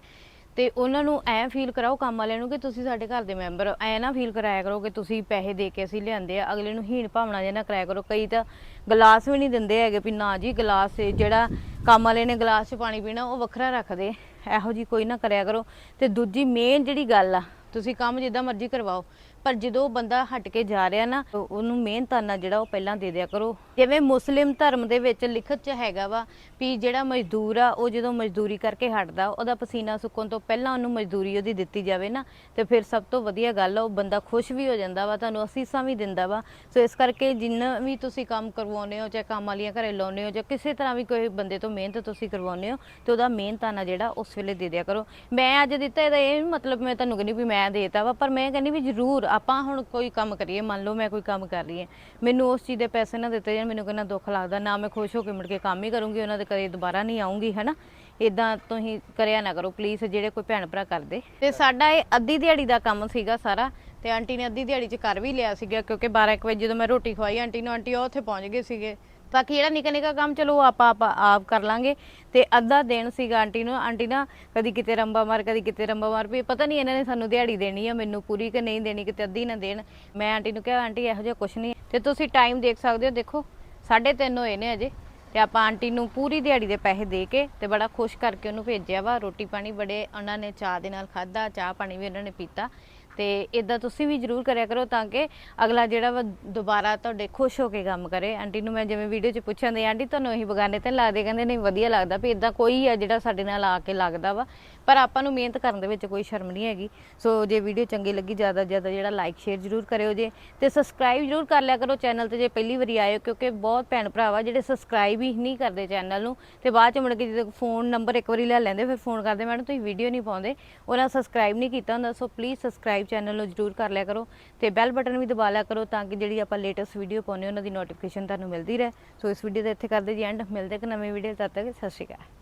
ਤੇ ਉਹਨਾਂ ਨੂੰ ਐ ਫੀਲ ਕਰਾਓ ਕੰਮ ਵਾਲਿਆਂ ਨੂੰ ਕਿ ਤੁਸੀਂ ਸਾਡੇ ਘਰ ਦੇ ਮੈਂਬਰ ਹੋ। ਐ ਨਾ ਫੀਲ ਕਰਾਇਆ ਕਰੋ ਕਿ ਤੁਸੀਂ ਪੈਸੇ ਦੇ ਕੇ ਅਸੀਂ ਲਿਆਂਦੇ ਆ, ਅਗਲੇ ਨੂੰ ਹੀਣ ਭਾਵਨਾ ਜੇ ਨਾ ਕਰਾਇਆ ਕਰੋ। ਕਈ ਤਾਂ ਗਲਾਸ ਵੀ ਨਹੀਂ ਦਿੰਦੇ ਹੈਗੇ ਵੀ ਨਾ ਜੀ ਗਲਾਸ ਜਿਹੜਾ ਕੰਮ ਵਾਲੇ ਨੇ ਗਲਾਸ 'ਚ ਪਾਣੀ ਪੀਣਾ, ਉਹ ਵੱਖਰਾ ਰੱਖਦੇ। ਇਹੋ ਜੀ ਕੋਈ ਨਾ ਕਰਿਆ ਕਰੋ। ਤੇ ਦੂਜੀ ਮੇਨ ਜਿਹੜੀ ਗੱਲ ਆ, ਤੁਸੀਂ ਕੰਮ ਜਿੱਦਾਂ ਮਰਜ਼ੀ ਕਰਵਾਓ। ਪਰ ਜਦੋਂ ਬੰਦਾ ਹਟ ਕੇ ਜਾ ਰਿਹਾ ਨਾ ਉਹਨੂੰ ਮਿਹਨਤਾਨਾ ਜਿਹੜਾ ਉਹ ਪਹਿਲਾਂ ਦੇ ਦਿਆ ਕਰੋ। ਜਿਵੇਂ ਮੁਸਲਿਮ ਧਰਮ ਦੇ ਵਿੱਚ ਲਿਖਤ 'ਚ ਹੈਗਾ ਵਾ ਵੀ ਜਿਹੜਾ ਮਜ਼ਦੂਰ ਆ, ਉਹ ਜਦੋਂ ਮਜ਼ਦੂਰੀ ਕਰਕੇ ਹਟਦਾ, ਉਹਦਾ ਪਸੀਨਾ ਸੁੱਕਣ ਤੋਂ ਪਹਿਲਾਂ ਉਹਨੂੰ ਮਜ਼ਦੂਰੀ ਉਹਦੀ ਦਿੱਤੀ ਜਾਵੇ ਨਾ, ਤੇ ਫਿਰ ਸਭ ਤੋਂ ਵਧੀਆ ਗੱਲ ਆ, ਉਹ ਬੰਦਾ ਖੁਸ਼ ਵੀ ਹੋ ਜਾਂਦਾ ਵਾ, ਤੁਹਾਨੂੰ ਅਸੀਸਾਂ ਵੀ ਦਿੰਦਾ ਵਾ। ਸੋ ਇਸ ਕਰਕੇ ਜਿੰਨਾ ਵੀ ਤੁਸੀਂ ਕੰਮ ਕਰਵਾਉਂਦੇ ਹੋ, ਚਾਹੇ ਕੰਮ ਵਾਲੀਆਂ ਘਰੇ ਲਾਉਂਦੇ ਹੋ, ਜਾਂ ਕਿਸੇ ਤਰ੍ਹਾਂ ਵੀ ਕੋਈ ਬੰਦੇ ਤੋਂ ਮਿਹਨਤ ਤੁਸੀਂ ਕਰਵਾਉਂਦੇ ਹੋ, ਤੇ ਉਹਦਾ ਮਿਹਨਤਾਨਾ ਜਿਹੜਾ ਉਸ ਵੇਲੇ ਦੇ ਦਿਆ ਕਰੋ। ਮੈਂ ਅੱਜ ਦਿੱਤਾ ਇਹਦਾ ਇਹ ਮਤਲਬ ਮੈਂ ਤੁਹਾਨੂੰ ਕਹਿੰਦੀ ਵੀ ਮੈਂ ਦੇਤਾ ਵਾ, ਪਰ ਮੈਂ ਕਹਿੰਦੀ ਵੀ ਜ਼ਰੂਰ ਆਪਾਂ ਹੁਣ ਕੋਈ ਕੰਮ ਕਰੀਏ, ਮੰਨ ਲਓ ਮੈਂ ਕੋਈ ਕੰਮ ਕਰ ਰਹੀ ਹਾਂ, ਮੈਨੂੰ ਉਸ ਚੀਜ਼ ਦੇ ਪੈਸੇ ਨਾ ਦਿੱਤੇ ਜਾਣ, ਮੈਨੂੰ ਕਿੰਨਾ ਦੁੱਖ ਲੱਗਦਾ, ਨਾ ਮੈਂ ਖੁਸ਼ ਹੋ ਕੇ ਮੁੜ ਕੇ ਕੰਮ ਹੀ ਕਰੂੰਗੀ, ਉਹਨਾਂ ਦੇ ਘਰੇ ਦੁਬਾਰਾ ਨਹੀਂ ਆਉਂਗੀ ਹੈਨਾ? ਇਦਾਂ ਤੁਸੀਂ ਕਰਿਆ ਨਾ ਕਰੋ ਪਲੀਜ਼ ਜਿਹੜੇ ਕੋਈ ਭੈਣ ਭਰਾ ਕਰਦੇ। ਤੇ ਸਾਡਾ ਇਹ ਅੱਧੀ ਦਿਹਾੜੀ ਦਾ ਕੰਮ ਸੀਗਾ ਸਾਰਾ, ਤੇ ਆਂਟੀ ਨੇ ਅੱਧੀ ਦਿਹਾੜੀ ਚ ਕਰ ਵੀ ਲਿਆ ਸੀਗਾ, ਕਿਉਂਕਿ 12 ਇੱਕ ਵਜੇ ਜਦੋਂ ਮੈਂ ਰੋਟੀ ਖਵਾਈ, ਆਂਟੀ ਨੂੰ, ਆਂਟੀ ਉਹ ਉੱਥੇ ਪਹੁੰਚ ਗਏ ਸੀਗੇ। ਬਾਕੀ ਜਿਹੜਾ ਨਿੱਕਾ ਨਿੱਕਾ ਕੰਮ, ਚਲੋ ਉਹ ਆਪਾਂ ਆਪਾਂ ਆਪ ਕਰ ਲਾਂਗੇ। ਤੇ ਅੱਧਾ ਦੇਣ ਸੀਗਾ ਆਂਟੀ ਨੂੰ। ਆਂਟੀ ਨਾ ਕਦੀ ਕਿਤੇ ਰੰਬਾ ਮਾਰ, ਕਦੀ ਕਿਤੇ ਰੰਬਾ ਮਾਰ। ਵੀ ਪਤਾ ਨਹੀਂ ਇਹਨਾਂ ਨੇ ਸਾਨੂੰ ਦਿਹਾੜੀ ਦੇਣੀ ਆ, ਮੈਨੂੰ ਪੂਰੀ ਕਿ ਨਹੀਂ ਦੇਣੀ, ਕਿਤੇ ਅੱਧੀ ਨਾ ਦੇਣ। ਮੈਂ ਆਂਟੀ ਨੂੰ ਕਿਹਾ, ਆਂਟੀ, ਇਹੋ ਜਿਹਾ ਕੁਝ ਨਹੀਂ ਤੇ ਤੁਸੀਂ ਟਾਈਮ ਦੇਖ ਸਕਦੇ ਹੋ, ਦੇਖੋ 3:30 ਹੋਏ ਨੇ ਅਜੇ। ਤੇ ਆਪਾਂ ਆਂਟੀ ਨੂੰ ਪੂਰੀ ਦਿਹਾੜੀ ਦੇ ਪੈਸੇ ਦੇ ਕੇ ਤੇ ਬੜਾ ਖੁਸ਼ ਕਰਕੇ ਉਹਨੂੰ ਭੇਜਿਆ ਵਾ। ਰੋਟੀ ਪਾਣੀ ਬੜੇ ਉਹਨਾਂ ਨੇ ਚਾਹ ਦੇ ਨਾਲ ਖਾਦਾ ਚਾਹ ਪਾਣੀ ਵੀ ਉਹਨਾਂ ਨੇ ਪੀਤਾ। ਤੇ ਇਦਾਂ ਤੁਸੀਂ ਵੀ ਜਰੂਰ ਕਰਿਆ ਕਰੋ ਤਾਂ ਕਿ ਅਗਲਾ ਜਿਹੜਾ ਵਾ ਦੁਬਾਰਾ ਤੁਹਾਡੇ ਖੁਸ਼ ਹੋ ਕੇ ਕੰਮ ਕਰੇ। ਆਂਟੀ ਨੂੰ ਮੈਂ ਜਿਵੇਂ ਵੀਡੀਓ 'ਚ ਪੁੱਛਣ ਦੇ ਆਂਟੀ, ਤੁਹਾਨੂੰ ਇਹੀ ਬਗਾਨੇ ਤੇ ਲੱਗਦੇ? ਕਹਿੰਦੇ, ਨਹੀਂ, ਵਧੀਆ ਲੱਗਦਾ ਵੀ ਇਦਾਂ ਕੋਈ ਆ ਜਿਹੜਾ ਸਾਡੇ ਨਾਲ ਆ ਕੇ ਲੱਗਦਾ ਵਾ। ਪਰ ਆਪਾਂ ਨੂੰ ਮਿਹਨਤ ਕਰਨ ਦੇ ਵਿੱਚ ਕੋਈ ਸ਼ਰਮ ਨਹੀਂ ਹੈਗੀ। ਸੋ ਜੇ ਵੀਡੀਓ ਚੰਗੀ ਲੱਗੀ, ਜ਼ਿਆਦਾ ਤੋਂ ਜ਼ਿਆਦਾ ਜਿਹੜਾ ਲਾਈਕ ਸ਼ੇਅਰ ਜਰੂਰ ਕਰਿਓ ਜੇ। ਤੇ ਸਬਸਕ੍ਰਾਈਬ ਜਰੂਰ ਕਰ ਲਿਆ ਕਰੋ ਚੈਨਲ ਤੇ ਜੇ ਪਹਿਲੀ ਵਾਰੀ ਆਏ ਹੋ, ਕਿਉਂਕਿ ਬਹੁਤ ਭੈਣ ਭਰਾ ਵਾ ਜਿਹੜੇ ਸਬਸਕ੍ਰਾਈਬ ਹੀ ਨਹੀਂ ਕਰਦੇ ਚੈਨਲ ਨੂੰ। ਤੇ ਬਾਅਦ ਚ ਮੁੜ ਕੇ ਜਦੋਂ ਫੋਨ ਨੰਬਰ ਇੱਕ ਵਾਰੀ ਲੈ ਲੈਂਦੇ, ਫਿਰ ਫੋਨ ਕਰਦੇ, ਮੈਡਮ, ਤੁਸੀਂ ਵੀਡੀਓ ਨਹੀਂ ਪਾਉਂਦੇ। ਉਹਨਾਂ ਸਬਸਕ੍ਰਾਈਬ ਨਹੀਂ ਕੀਤਾ ਹੁੰਦਾ, ਸੋ ਪਲੀਜ਼ ਸਬਸਕ੍ਰਾਈਬ ਚੈਨਲ ਨੂੰ ਜਰੂਰ ਕਰ ਲਿਆ ਕਰੋ। ਤੇ ਬੈਲ ਬਟਨ ਵੀ ਦਬਾ ਲਿਆ ਕਰੋ ਤਾਂ ਕਿ ਜਿਹੜੀ ਆਪਾਂ ਲੇਟੈਸਟ ਵੀਡੀਓ ਪਾਉਂਦੇ ਉਹਨਾਂ ਦੀ ਨੋਟੀਫਿਕੇਸ਼ਨ ਤੁਹਾਨੂੰ ਮਿਲਦੀ ਰਹੇ। ਸੋ ਇਸ ਵੀਡੀਓ ਦਾ ਇੱਥੇ ਕਰਦੇ ਜੀ ਐਂਡ ਮਿਲਦੇ ਇੱਕ ਨਵੀਂ ਵੀਡੀਓ ਤਦ ਤੱਕ ਸਤਿ ਸ਼੍ਰੀ ਅਕਾਲ।